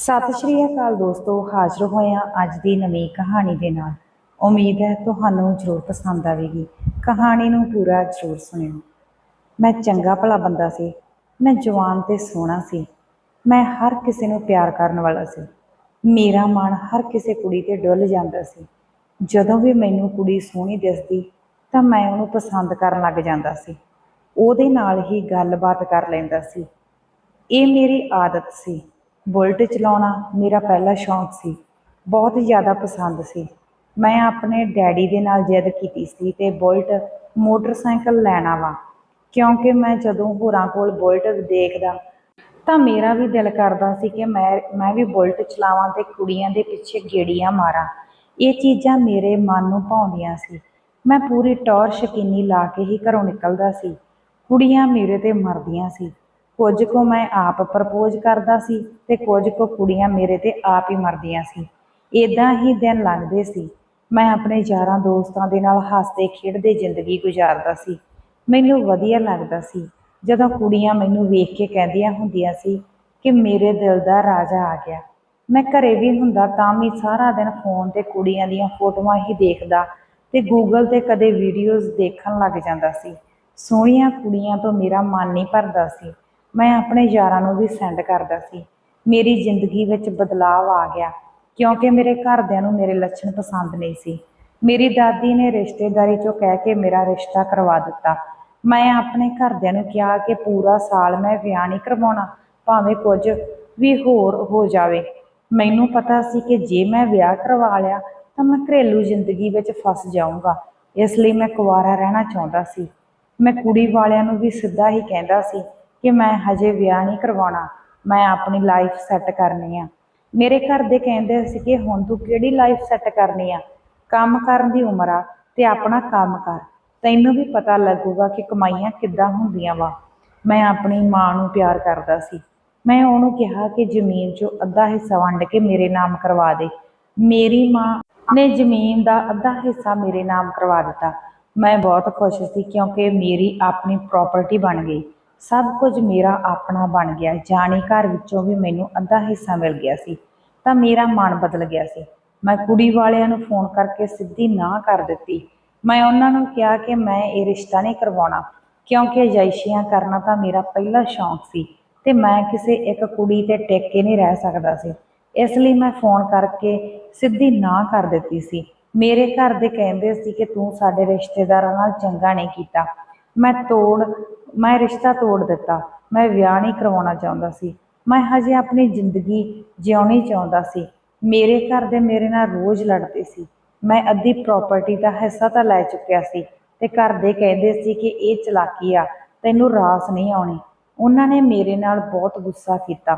ਸਤਿ ਸ਼੍ਰੀ ਅਕਾਲ ਦੋਸਤੋ, ਹਾਜ਼ਰ ਹੋਏ ਹਾਂ ਅੱਜ ਦੀ ਨਵੀਂ ਕਹਾਣੀ ਦੇ ਨਾਲ। ਉਮੀਦ ਹੈ ਤੁਹਾਨੂੰ ਜ਼ਰੂਰ ਪਸੰਦ ਆਵੇਗੀ। ਕਹਾਣੀ ਨੂੰ ਪੂਰਾ ਜ਼ਰੂਰ ਸੁਣਿਓ। ਮੈਂ ਚੰਗਾ ਭਲਾ ਬੰਦਾ ਸੀ। ਮੈਂ ਜਵਾਨ ਤੇ ਸੋਹਣਾ ਸੀ। ਮੈਂ ਹਰ ਕਿਸੇ ਨੂੰ ਪਿਆਰ ਕਰਨ ਵਾਲਾ ਸੀ। ਮੇਰਾ ਮਨ ਹਰ ਕਿਸੇ ਕੁੜੀ ਤੇ ਡੁੱਲ ਜਾਂਦਾ ਸੀ। ਜਦੋਂ ਵੀ ਮੈਨੂੰ ਕੁੜੀ ਸੋਹਣੀ ਦਿਸਦੀ, ਤਾਂ ਮੈਂ ਉਹਨੂੰ ਪਸੰਦ ਕਰਨ ਲੱਗ ਜਾਂਦਾ ਸੀ। ਉਹਦੇ ਨਾਲ ਹੀ ਗੱਲਬਾਤ ਕਰ ਲੈਂਦਾ ਸੀ। ਇਹ ਮੇਰੀ ਆਦਤ ਸੀ। ਬੁਲਟ ਚਲਾਉਣਾ ਮੇਰਾ ਪਹਿਲਾ ਸ਼ੌਂਕ ਸੀ। ਬਹੁਤ ਜ਼ਿਆਦਾ ਪਸੰਦ ਸੀ। ਮੈਂ ਆਪਣੇ ਡੈਡੀ ਦੇ ਨਾਲ ਜਿੱਦ ਕੀਤੀ ਸੀ ਤੇ ਬੁਲਟ ਮੋਟਰਸਾਈਕਲ ਲੈਣਾ ਵਾ ਕਿਉਂਕਿ ਮੈਂ ਜਦੋਂ ਹੋਰਾਂ ਕੋਲ ਬੁਲਟ ਦੇਖਦਾ ਤਾਂ ਮੇਰਾ ਵੀ ਦਿਲ ਕਰਦਾ ਸੀ ਕਿ ਮੈਂ ਮੈਂ ਵੀ ਬੁਲਟ ਚਲਾਵਾਂ ਤੇ ਕੁੜੀਆਂ ਦੇ ਪਿੱਛੇ ਗੇੜੀਆਂ ਮਾਰਾਂ। ਇਹ ਚੀਜ਼ਾਂ ਮੇਰੇ ਮਨ ਨੂੰ ਭਾਉਂਦੀਆਂ ਸੀ। ਮੈਂ ਪੂਰੀ ਟੌਰ ਸ਼ਕੀਨੀ ਲਾ ਕੇ ਹੀ ਘਰੋਂ ਨਿਕਲਦਾ ਸੀ। ਕੁੜੀਆਂ ਮੇਰੇ ਤੇ ਮਰਦੀਆਂ ਸੀ। ਕੁਝ ਕੁ ਮੈਂ ਆਪ ਪ੍ਰਪੋਜ਼ ਕਰਦਾ ਸੀ ਤੇ ਕੁਝ ਕੁ ਕੁੜੀਆਂ ਮੇਰੇ ਤੇ ਆਪ ਹੀ ਮਰਦੀਆਂ ਸੀ। ਇਦਾਂ ਹੀ ਦਿਨ ਲੰਘਦੇ ਸੀ। ਮੈਂ ਆਪਣੇ ਯਾਰਾਂ ਦੋਸਤਾਂ ਦੇ ਨਾਲ ਹੱਸਦੇ, ਖੇਡਦੇ ਜ਼ਿੰਦਗੀ ਗੁਜ਼ਾਰਦਾ ਸੀ। ਮੈਨੂੰ ਵਧੀਆ ਲੱਗਦਾ ਸੀ। ਜਦੋਂ ਕੁੜੀਆਂ ਮੈਨੂੰ ਵੇਖ ਕੇ ਕਹਿੰਦੀਆਂ ਹੁੰਦੀਆਂ ਸੀ ਕਿ ਮੇਰੇ ਦਿਲ ਦਾ ਰਾਜਾ ਆ ਗਿਆ। ਮੈਂ ਘਰੇ ਵੀ ਹੁੰਦਾ ਤਾਂ ਵੀ ਸਾਰਾ ਦਿਨ ਫੋਨ ਤੇ ਕੁੜੀਆਂ ਦੀਆਂ ਫੋਟੋਆਂ ਹੀ ਦੇਖਦਾ ਤੇ ਗੂਗਲ ਤੇ ਕਦੇ ਵੀਡੀਓਜ਼ ਦੇਖਣ ਲੱਗ ਜਾਂਦਾ ਸੀ। ਸੋਹਣੀਆਂ ਕੁੜੀਆਂ ਤੋਂ ਮੇਰਾ ਮਨ ਨਹੀਂ ਭਰਦਾ ਸੀ। ਮੈਂ ਆਪਣੇ ਯਾਰਾਂ ਨੂੰ ਵੀ ਸੈਂਡ ਕਰਦਾ ਸੀ। ਮੇਰੀ ਜ਼ਿੰਦਗੀ ਵਿੱਚ ਬਦਲਾਅ ਆ ਗਿਆ, ਕਿਉਂਕਿ ਮੇਰੇ ਘਰਦਿਆਂ ਨੂੰ ਮੇਰੇ ਲੱਛਣ ਪਸੰਦ ਨਹੀਂ ਸੀ। ਮੇਰੀ ਦਾਦੀ ਨੇ ਰਿਸ਼ਤੇਦਾਰੀ ਚੋਂ ਕਹਿ ਕੇ ਮੇਰਾ ਰਿਸ਼ਤਾ ਕਰਵਾ ਦਿੱਤਾ। ਮੈਂ ਆਪਣੇ ਘਰਦਿਆਂ ਨੂੰ ਕਿਹਾ ਕਿ ਪੂਰਾ ਸਾਲ ਮੈਂ ਵਿਆਹ ਨਹੀਂ ਕਰਵਾਉਣਾ, ਭਾਵੇਂ ਕੁਝ ਵੀ ਹੋਰ ਹੋ ਜਾਵੇ। ਮੈਨੂੰ ਪਤਾ ਸੀ ਕਿ ਜੇ ਮੈਂ ਵਿਆਹ ਕਰਵਾ ਲਿਆ, ਤਾਂ ਮੈਂ ਘਰੇਲੂ ਜ਼ਿੰਦਗੀ ਵਿੱਚ ਫਸ ਜਾਊਂਗਾ। ਇਸ ਲਈ ਮੈਂ ਕੁਵਾਰਾ ਰਹਿਣਾ ਚਾਹੁੰਦਾ ਸੀ। ਮੈਂ ਕੁੜੀ ਵਾਲਿਆਂ ਨੂੰ ਵੀ ਸਿੱਧਾ ਹੀ ਕਹਿੰਦਾ ਸੀ ਕਿ ਮੈਂ ਹਜੇ ਵਿਆਹ ਨਹੀਂ ਕਰਵਾਉਣਾ, ਮੈਂ ਆਪਣੀ ਲਾਈਫ ਸੈੱਟ ਕਰਨੀ ਆ। ਮੇਰੇ ਘਰ ਦੇ ਕਹਿੰਦੇ ਸੀ ਕਿ ਹੁਣ ਤੂੰ ਕਿਹੜੀ ਲਾਈਫ ਸੈੱਟ ਕਰਨੀ ਆ? ਕੰਮ ਕਰਨ ਦੀ ਉਮਰ ਆ ਤੇ ਆਪਣਾ ਕੰਮ ਕਰ। ਤੈਨੂੰ ਵੀ ਪਤਾ ਲੱਗੂਗਾ ਕਿ ਕਮਾਈਆਂ ਕਿੱਦਾਂ ਹੁੰਦੀਆਂ ਵਾ। ਮੈਂ ਆਪਣੀ ਮਾਂ ਨੂੰ ਪਿਆਰ ਕਰਦਾ ਸੀ। ਮੈਂ ਉਹਨੂੰ ਕਿਹਾ ਕਿ ਜ਼ਮੀਨ 'ਚੋਂ ਅੱਧਾ ਹਿੱਸਾ ਵੰਡ ਕੇ ਮੇਰੇ ਨਾਮ ਕਰਵਾ ਦੇ। ਮੇਰੀ ਮਾਂ ਨੇ ਜ਼ਮੀਨ ਦਾ ਅੱਧਾ ਹਿੱਸਾ ਮੇਰੇ ਨਾਮ ਕਰਵਾ ਦਿੱਤਾ। ਮੈਂ ਬਹੁਤ ਖੁਸ਼ ਸੀ ਕਿਉਂਕਿ ਮੇਰੀ ਆਪਣੀ ਪ੍ਰਾਪਰਟੀ ਬਣ ਗਈ। ਸਭ ਕੁਝ ਮੇਰਾ ਆਪਣਾ ਬਣ ਗਿਆ। ਜਾਣੀ ਘਰ ਵਿੱਚੋਂ ਵੀ ਮੈਨੂੰ ਅੱਧਾ ਹਿੱਸਾ ਮਿਲ ਗਿਆ ਸੀ, ਤਾਂ ਮੇਰਾ ਮਨ ਬਦਲ ਗਿਆ ਸੀ। ਮੈਂ ਕੁੜੀ ਵਾਲਿਆਂ ਨੂੰ ਫੋਨ ਕਰਕੇ ਸਿੱਧੀ ਨਾ ਕਰ ਦਿੱਤੀ। ਮੈਂ ਉਹਨਾਂ ਨੂੰ ਕਿਹਾ ਕਿ ਮੈਂ ਇਹ ਰਿਸ਼ਤਾ ਨਹੀਂ ਕਰਵਾਉਣਾ, ਕਿਉਂਕਿ ਜੈਸ਼ੀਆਂ ਕਰਨਾ ਤਾਂ ਮੇਰਾ ਪਹਿਲਾ ਸ਼ੌਂਕ ਸੀ ਤੇ ਮੈਂ ਕਿਸੇ ਇੱਕ ਕੁੜੀ ਤੇ ਟਿਕ ਕੇ ਨਹੀਂ ਰਹਿ ਸਕਦਾ ਸੀ। ਇਸ ਲਈ ਮੈਂ ਫੋਨ ਕਰਕੇ ਸਿੱਧੀ ਨਾ ਕਰ ਦਿੱਤੀ ਸੀ। ਮੇਰੇ ਘਰ ਦੇ ਕਹਿੰਦੇ ਸੀ ਕਿ ਤੂੰ ਸਾਡੇ ਰਿਸ਼ਤੇਦਾਰਾਂ ਨਾਲ ਚੰਗਾ ਨਹੀਂ ਕੀਤਾ। ਮੈਂ ਤੋੜ ਮੈਂ ਰਿਸ਼ਤਾ ਤੋੜ ਦਿੱਤਾ। ਮੈਂ ਵਿਆਹ ਨਹੀਂ ਕਰਵਾਉਣਾ ਚਾਹੁੰਦਾ ਸੀ। ਮੈਂ ਹਜੇ ਆਪਣੀ ਜ਼ਿੰਦਗੀ ਜਿਉਣੀ ਚਾਹੁੰਦਾ ਸੀ। ਮੇਰੇ ਘਰ ਦੇ ਮੇਰੇ ਨਾਲ ਰੋਜ਼ ਲੜਦੇ ਸੀ। ਮੈਂ ਅੱਧੀ ਪ੍ਰਾਪਰਟੀ ਦਾ ਹਿੱਸਾ ਤਾਂ ਲੈ ਚੁੱਕਿਆ ਸੀ ਤੇ ਘਰ ਦੇ ਕਹਿੰਦੇ ਸੀ ਕਿ ਇਹ ਚਲਾਕੀ ਆ, ਤੈਨੂੰ ਰਾਸ ਨਹੀਂ ਆਉਣੀ। ਉਹਨਾਂ ਨੇ ਮੇਰੇ ਨਾਲ ਬਹੁਤ ਗੁੱਸਾ ਕੀਤਾ।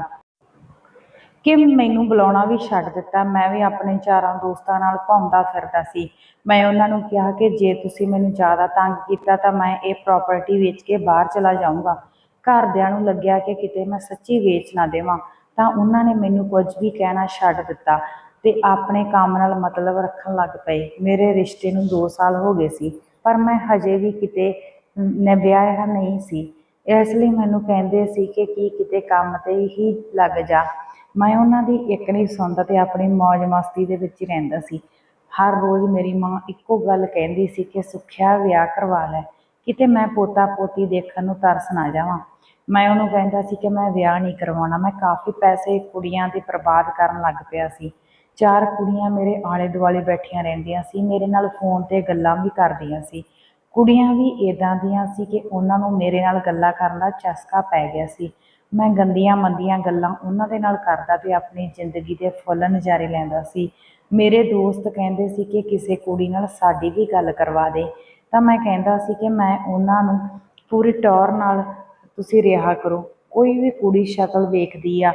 ਕਿ ਮੈਨੂੰ ਬੁਲਾਉਣਾ ਵੀ ਛੱਡ ਦਿੱਤਾ, ਮੈਂ ਵੀ ਆਪਣੇ ਚਾਰਾਂ ਦੋਸਤਾਂ ਨਾਲ ਘੁੰਮਦਾ ਫਿਰਦਾ ਸੀ। ਮੈਂ ਉਹਨਾਂ ਨੂੰ ਕਿਹਾ ਕਿ ਜੇ ਤੁਸੀਂ ਮੈਨੂੰ ਜ਼ਿਆਦਾ ਤੰਗ ਕੀਤਾ ਤਾਂ ਮੈਂ ਇਹ ਪ੍ਰਾਪਰਟੀ ਵੇਚ ਕੇ ਬਾਹਰ ਚਲਾ ਜਾਊਂਗਾ। ਘਰਦਿਆਂ ਨੂੰ ਲੱਗਿਆ ਕਿ ਕਿਤੇ ਮੈਂ ਸੱਚੀ ਵੇਚ ਨਾ ਦੇਵਾਂ, ਤਾਂ ਉਹਨਾਂ ਨੇ ਮੈਨੂੰ ਕੁਝ ਵੀ ਕਹਿਣਾ ਛੱਡ ਦਿੱਤਾ ਤੇ ਆਪਣੇ ਕੰਮ ਨਾਲ ਮਤਲਬ ਰੱਖਣ ਲੱਗ ਪਏ। ਮੇਰੇ ਰਿਸ਼ਤੇ ਨੂੰ 2 ਸਾਲ ਹੋ ਗਏ ਸੀ, ਪਰ ਮੈਂ ਹਜੇ ਵੀ ਕਿਤੇ ਵਿਆਹਿਆ ਨਹੀਂ ਸੀ। ਇਸ ਲਈ ਮੈਨੂੰ ਕਹਿੰਦੇ ਸੀ ਕਿ ਕੀ ਕਿਤੇ ਕੰਮ ਤੇ ਹੀ ਲੱਗ ਜਾ। ਮੈਂ ਉਹਨਾਂ ਦੀ ਇੱਕ ਨਹੀਂ ਸੁਣਦਾ ਤੇ ਆਪਣੀ ਮौज ਮਸਤੀ ਦੇ ਵਿੱਚ ਹੀ ਰਹਿੰਦਾ ਸੀ। ਹਰ ਰੋਜ਼ ਮੇਰੀ ਮਾਂ ਇੱਕੋ ਗੱਲ ਕਹਿੰਦੀ ਸੀ ਕਿ ਸੁੱਖਿਆ ਵਿਆਹ ਕਰਵਾ ਲੈ, ਕਿਤੇ ਮੈਂ ਪੋਤਾ ਪੋਤੀ ਦੇਖਣ ਨੂੰ ਤਰਸ ਨਾ ਜਾਵਾਂ। ਮੈਂ ਉਹਨੂੰ ਕਹਿੰਦਾ ਸੀ ਕਿ ਮੈਂ ਵਿਆਹ ਨਹੀਂ ਕਰਵਾਉਣਾ, ਮੈਂ ਕਾਫੀ ਪੈਸੇ ਕੁੜੀਆਂ ਦੇ ਬਰਬਾਦ ਕਰਨ ਲੱਗ ਪਿਆ ਸੀ। ਚਾਰ ਕੁੜੀਆਂ ਮੇਰੇ ਆਲੇ ਦੁਆਲੇ ਬੈਠੀਆਂ ਰਹਿੰਦੀਆਂ ਸੀ, ਮੇਰੇ ਨਾਲ ਫੋਨ ਤੇ ਗੱਲਾਂ ਵੀ ਕਰਦੀਆਂ ਸੀ। ਕੁੜੀਆਂ ਵੀ ਇਦਾਂ ਦੀਆਂ ਸੀ ਕਿ ਉਹਨਾਂ ਨੂੰ ਮੇਰੇ ਨਾਲ ਗੱਲਾਂ ਕਰਨ ਦਾ ਚਸਕਾ ਪੈ ਗਿਆ ਸੀ। ਮੈਂ ਗੰਦੀਆਂ ਮੰਦੀਆਂ ਗੱਲਾਂ ਉਹਨਾਂ ਦੇ ਨਾਲ ਕਰਦਾ ਤੇ ਆਪਣੀ ਜ਼ਿੰਦਗੀ ਦੇ ਫੁੱਲ ਨਜ਼ਾਰੇ ਲੈਂਦਾ ਸੀ। ਮੇਰੇ ਦੋਸਤ ਕਹਿੰਦੇ ਸੀ ਕਿ ਕਿਸੇ ਕੁੜੀ ਨਾਲ ਸਾਡੀ ਵੀ ਗੱਲ ਕਰਵਾ ਦੇ। ਤਾਂ ਮੈਂ ਕਹਿੰਦਾ ਸੀ ਕਿ ਮੈਂ ਉਹਨਾਂ ਨੂੰ ਪੂਰੀ ਟੌਰ ਨਾਲ ਤੁਸੀਂ ਰਿਹਾ ਕਰੋ। ਕੋਈ ਵੀ ਕੁੜੀ ਸ਼ਕਲ ਵੇਖਦੀ ਆ,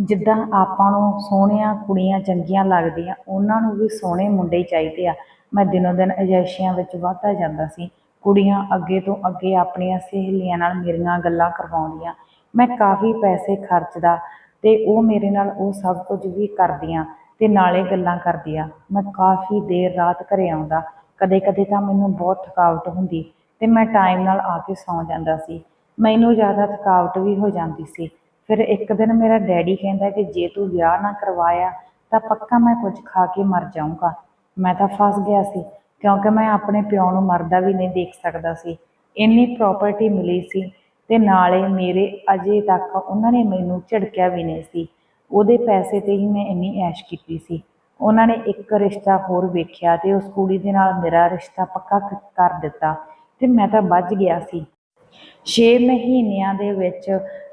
ਜਿੱਦਾਂ ਆਪਾਂ ਨੂੰ ਸੋਹਣੀਆਂ ਕੁੜੀਆਂ ਚੰਗੀਆਂ ਲੱਗਦੀਆਂ, ਉਹਨਾਂ ਨੂੰ ਵੀ ਸੋਹਣੇ ਮੁੰਡੇ ਹੀ ਚਾਹੀਦੇ ਆ। ਮੈਂ ਦਿਨੋ ਦਿਨ ਅਜੈਸ਼ੀਆਂ ਵਿੱਚ ਵਧਦਾ ਜਾਂਦਾ ਸੀ। ਕੁੜੀਆਂ ਅੱਗੇ ਤੋਂ ਅੱਗੇ ਆਪਣੀਆਂ ਸਹੇਲੀਆਂ ਨਾਲ ਮੇਰੀਆਂ ਗੱਲਾਂ ਕਰਵਾਉਂਦੀਆਂ। ਮੈਂ ਕਾਫੀ ਪੈਸੇ ਖਰਚਦਾ ਤੇ ਉਹ ਮੇਰੇ ਨਾਲ ਉਹ ਸਭ ਕੁਝ ਵੀ ਕਰਦੀਆਂ ਤੇ ਨਾਲੇ ਗੱਲਾਂ ਕਰਦੀਆਂ। ਮੈਂ ਕਾਫੀ ਦੇਰ ਰਾਤ ਘਰੇ ਆਉਂਦਾ ਕਦੇ ਕਦੇ ਤਾਂ ਮੈਨੂੰ ਬਹੁਤ ਥਕਾਵਟ ਹੁੰਦੀ ਤੇ ਮੈਂ ਟਾਈਮ ਨਾਲ ਆ ਕੇ ਸੌਂ ਜਾਂਦਾ ਸੀ। ਮੈਨੂੰ ਜ਼ਿਆਦਾ ਥਕਾਵਟ ਵੀ ਹੋ ਜਾਂਦੀ ਸੀ। ਫਿਰ ਇੱਕ ਦਿਨ ਮੇਰਾ ਡੈਡੀ ਕਹਿੰਦਾ ਕਿ ਜੇ ਤੂੰ ਵਿਆਹ ਨਾ ਕਰਵਾਇਆ ਤਾਂ ਪੱਕਾ ਮੈਂ ਕੁਝ ਖਾ ਕੇ ਮਰ ਜਾਊਂਗਾ। ਮੈਂ ਤਾਂ ਫਸ ਗਿਆ ਸੀ, ਕਿਉਂਕਿ ਮੈਂ ਆਪਣੇ ਪਿਓ ਨੂੰ ਮਰਦਾ ਵੀ ਨਹੀਂ ਦੇਖ ਸਕਦਾ ਸੀ। ਇੰਨੀ ਪ੍ਰਾਪਰਟੀ ਮਿਲੀ ਸੀ ਤੇ ਨਾਲੇ ਮੇਰੇ ਅਜੇ ਤੱਕ ਉਹਨਾਂ ਨੇ ਮੈਨੂੰ ਝਿੜਕਿਆ ਵੀ ਨਹੀਂ ਸੀ। ਉਹਦੇ ਪੈਸੇ ਤੇ ਹੀ ਮੈਂ ਇੰਨੀ ਐਸ਼ ਕੀਤੀ ਸੀ। ਉਹਨਾਂ ਨੇ ਇੱਕ ਰਿਸ਼ਤਾ ਹੋਰ ਵੇਖਿਆ ਤੇ ਉਸ ਕੁੜੀ ਦੇ ਨਾਲ ਮੇਰਾ ਰਿਸ਼ਤਾ ਪੱਕਾ ਕਰ ਦਿੱਤਾ ਤੇ ਮੈਂ ਤਾਂ ਵੱਜ ਗਿਆ ਸੀ। 6 ਮਹੀਨਿਆਂ ਦੇ ਵਿੱਚ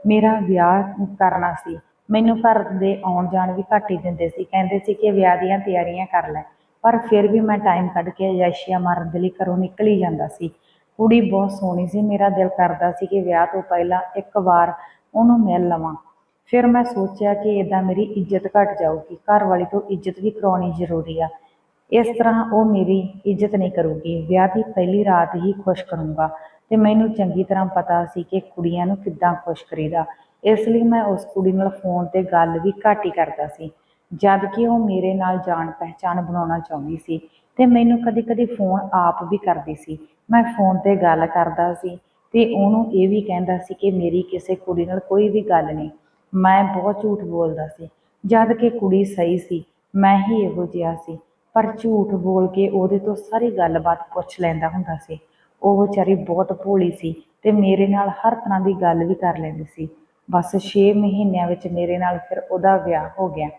ਮੇਰਾ ਵਿਆਹ ਕਰਨਾ ਸੀ। ਮੈਨੂੰ ਘਰ ਦੇ ਆਉਣ ਜਾਣ ਵੀ ਘੱਟ ਹੀ ਦਿੰਦੇ ਸੀ। ਕਹਿੰਦੇ ਸੀ ਕਿ ਵਿਆਹ ਦੀਆਂ ਤਿਆਰੀਆਂ ਕਰ ਲੈ, ਪਰ ਫਿਰ ਵੀ ਮੈਂ ਟਾਈਮ ਕੱਢ ਕੇ ਅਯਾਸ਼ੀਆਂ ਮਾਰਨ ਦੇ ਲਈ ਘਰੋਂ ਨਿਕਲ ਹੀ ਜਾਂਦਾ ਸੀ। ਕੁੜੀ ਬਹੁਤ ਸੋਹਣੀ ਸੀ, ਮੇਰਾ ਦਿਲ ਕਰਦਾ ਸੀ ਕਿ ਵਿਆਹ ਤੋਂ ਪਹਿਲਾਂ ਇੱਕ ਵਾਰ ਉਹਨੂੰ ਮਿਲ ਲਵਾਂ। ਫਿਰ ਮੈਂ ਸੋਚਿਆ ਕਿ ਇਦਾਂ ਮੇਰੀ ਇੱਜ਼ਤ ਘਟ ਜਾਊਗੀ, ਘਰ ਵਾਲੀ ਤੋਂ ਇੱਜ਼ਤ ਵੀ ਕਰਾਉਣੀ ਜ਼ਰੂਰੀ ਆ। ਇਸ ਤਰ੍ਹਾਂ ਉਹ ਮੇਰੀ ਇੱਜ਼ਤ ਨਹੀਂ ਕਰੂਗੀ, ਵਿਆਹ ਦੀ ਪਹਿਲੀ ਰਾਤ ਹੀ ਖੁਸ਼ ਕਰੂੰਗਾ ਤੇ ਮੈਨੂੰ ਚੰਗੀ ਤਰ੍ਹਾਂ ਪਤਾ ਸੀ ਕਿ ਕੁੜੀਆਂ ਨੂੰ ਕਿੱਦਾਂ ਖੁਸ਼ ਕਰੀਦਾ। ਇਸ ਲਈ ਮੈਂ ਉਸ ਕੁੜੀ ਨਾਲ ਫੋਨ ਤੇ ਗੱਲ ਵੀ ਘੱਟ ਹੀ ਕਰਦਾ ਸੀ, ਜਦ ਕਿ ਉਹ ਮੇਰੇ ਨਾਲ ਜਾਣ ਪਹਿਚਾਣ ਬਣਾਉਣਾ ਚਾਹੁੰਦੀ ਸੀ। ਤੇ ਮੈਨੂੰ ਕਦੀ-ਕਦੀ ਫੋਨ ਆਪ ਵੀ ਕਰਦੀ ਸੀ। ਮੈਂ ਫੋਨ ਤੇ ਗੱਲ ਕਰਦਾ ਸੀ ਤੇ ਉਹਨੂੰ ਇਹ ਵੀ ਕਹਿੰਦਾ ਸੀ ਕਿ ਮੇਰੀ ਕਿਸੇ ਕੁੜੀ ਨਾਲ ਕੋਈ ਵੀ ਗੱਲ ਨਹੀਂ। ਮੈਂ ਬਹੁਤ ਝੂਠ ਬੋਲਦਾ ਸੀ। ਜਦ ਕਿ ਕੁੜੀ ਸਹੀ ਸੀ, ਮੈਂ ਹੀ ਇਹੋ ਜਿਹਾ ਸੀ। ਪਰ ਝੂਠ ਬੋਲ ਕੇ ਉਹਦੇ ਤੋਂ ਸਾਰੀ ਗੱਲਬਾਤ ਪੁੱਛ ਲੈਂਦਾ ਹੁੰਦਾ ਸੀ। ਉਹ ਵਿਚਾਰੀ ਬਹੁਤ ਭੋਲੀ ਸੀ ਤੇ ਮੇਰੇ ਨਾਲ ਹਰ ਤਰ੍ਹਾਂ ਦੀ ਗੱਲ ਵੀ ਕਰ ਲੈਂਦੀ ਸੀ। ਬਸ 6 ਮਹੀਨਿਆਂ ਵਿੱਚ ਮੇਰੇ ਨਾਲ ਫਿਰ ਉਹਦਾ ਵਿਆਹ ਹੋ ਗਿਆ।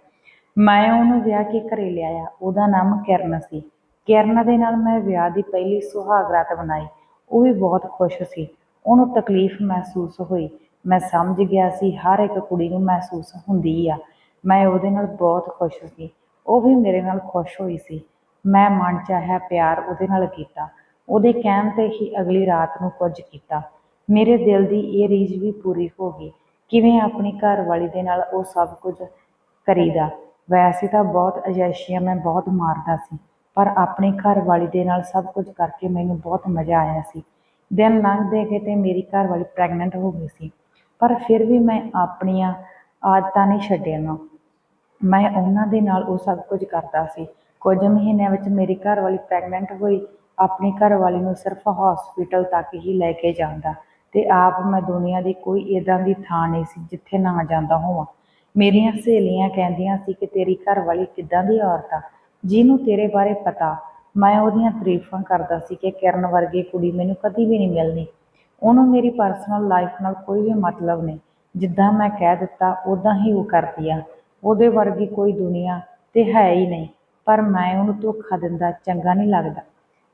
ਮੈਂ ਉਹਨੂੰ ਵਿਆਹ ਕੇ ਘਰੇ ਲਿਆਇਆ। ਉਹਦਾ ਨਾਮ ਕਿਰਨ ਸੀ। ਕਿਰਨ ਦੇ ਨਾਲ ਮੈਂ ਵਿਆਹ ਦੀ ਪਹਿਲੀ ਸੁਹਾਗ ਰਾਤ ਬਣਾਈ ਉਹ ਵੀ ਬਹੁਤ ਖੁਸ਼ ਸੀ। ਉਹਨੂੰ ਤਕਲੀਫ ਮਹਿਸੂਸ ਹੋਈ। ਮੈਂ ਸਮਝ ਗਿਆ ਸੀ, ਹਰ ਇੱਕ ਕੁੜੀ ਨੂੰ ਮਹਿਸੂਸ ਹੁੰਦੀ ਆ। ਮੈਂ ਉਹਦੇ ਨਾਲ ਬਹੁਤ ਖੁਸ਼ ਸੀ। ਉਹ ਵੀ ਮੇਰੇ ਨਾਲ ਖੁਸ਼ ਹੋਈ ਸੀ। ਮੈਂ ਮਨ ਚਾਹਿਆ ਪਿਆਰ ਉਹਦੇ ਨਾਲ ਕੀਤਾ। ਉਹਦੇ ਕਹਿਣ ਤੇ ਹੀ ਅਗਲੀ ਰਾਤ ਨੂੰ ਕੁਝ ਕੀਤਾ। ਮੇਰੇ ਦਿਲ ਦੀ ਇਹ ਰੀਝ ਵੀ ਪੂਰੀ ਹੋ ਗਈ। ਕਿਵੇਂ ਆਪਣੀ ਘਰ ਵਾਲੀ ਦੇ ਨਾਲ ਉਹ ਸਭ ਕੁਝ ਕਰੀਦਾ। ਵੈਸੇ ਤਾਂ ਬਹੁਤ ਅਜੈਸ਼ੀਆਂ ਮੈਂ ਬਹੁਤ ਮਾਰਦਾ ਸੀ। ਪਰ ਆਪਣੀ ਘਰ ਵਾਲੀ ਦੇ ਨਾਲ ਸਭ ਕੁਝ ਕਰਕੇ ਮੈਨੂੰ ਬਹੁਤ ਮਜ਼ਾ ਆਇਆ ਸੀ। ਦਿਨ ਲੰਘਦੇ ਗਏ ਤੇ ਮੇਰੀ ਘਰ ਵਾਲੀ ਪ੍ਰੈਗਨੈਂਟ ਹੋ ਗਈ ਸੀ। ਪਰ ਫਿਰ ਵੀ ਮੈਂ ਆਪਣੀਆਂ ਆਦਤਾਂ ਨਹੀਂ ਛੱਡੀਆਂ ਮੈਂ ਉਹਨਾਂ ਦੇ ਨਾਲ ਉਹ ਸਭ ਕੁਝ ਕਰਦਾ ਸੀ। ਕੁਝ ਮਹੀਨਿਆਂ ਵਿੱਚ ਮੇਰੀ ਘਰ ਵਾਲੀ ਪ੍ਰੈਗਨੈਂਟ ਹੋਈ। ਆਪਣੀ ਘਰ ਵਾਲੀ ਨੂੰ ਸਿਰਫ ਹਸਪੀਟਲ ਤੱਕ ਹੀ ਲੈ ਕੇ ਜਾਂਦਾ ਤੇ ਆਪ ਮੈਂ ਦੁਨੀਆ ਦੀ ਕੋਈ ਇਦਾਂ ਦੀ ਥਾਂ ਨਹੀਂ ਸੀ ਜਿੱਥੇ ਨਾ ਜਾਂਦਾ ਹੋਵਾਂ। ਮੇਰੀਆਂ ਸਹੇਲੀਆਂ ਕਹਿੰਦੀਆਂ ਸੀ ਕਿ ਤੇਰੀ ਘਰ ਵਾਲੀ ਕਿੱਦਾਂ ਦੀ ਔਰਤ ਆ। ਜਿਹਨੂੰ ਤੇਰੇ ਬਾਰੇ ਪਤਾ, ਮੈਂ ਉਹਦੀਆਂ ਤਾਰੀਫਾਂ ਕਰਦਾ ਸੀ ਕਿ ਕਿਰਨ ਵਰਗੀ ਕੁੜੀ ਮੈਨੂੰ ਕਦੀ ਵੀ ਨਹੀਂ ਮਿਲਣੀ। ਉਹਨੂੰ ਮੇਰੀ ਪਰਸਨਲ ਲਾਈਫ ਨਾਲ ਕੋਈ ਵੀ ਮਤਲਬ ਨਹੀਂ। ਜਿੱਦਾਂ ਮੈਂ ਕਹਿ ਦਿੱਤਾ ਉਦਾਂ ਹੀ ਉਹ ਕਰਦੀ ਆ। ਉਹਦੇ ਵਰਗੀ ਕੋਈ ਦੁਨੀਆ ਤੇ ਹੈ ਹੀ ਨਹੀਂ, ਪਰ ਮੈਂ ਉਹਨੂੰ ਧੋਖਾ ਦਿੰਦਾ, ਚੰਗਾ ਨਹੀਂ ਲੱਗਦਾ।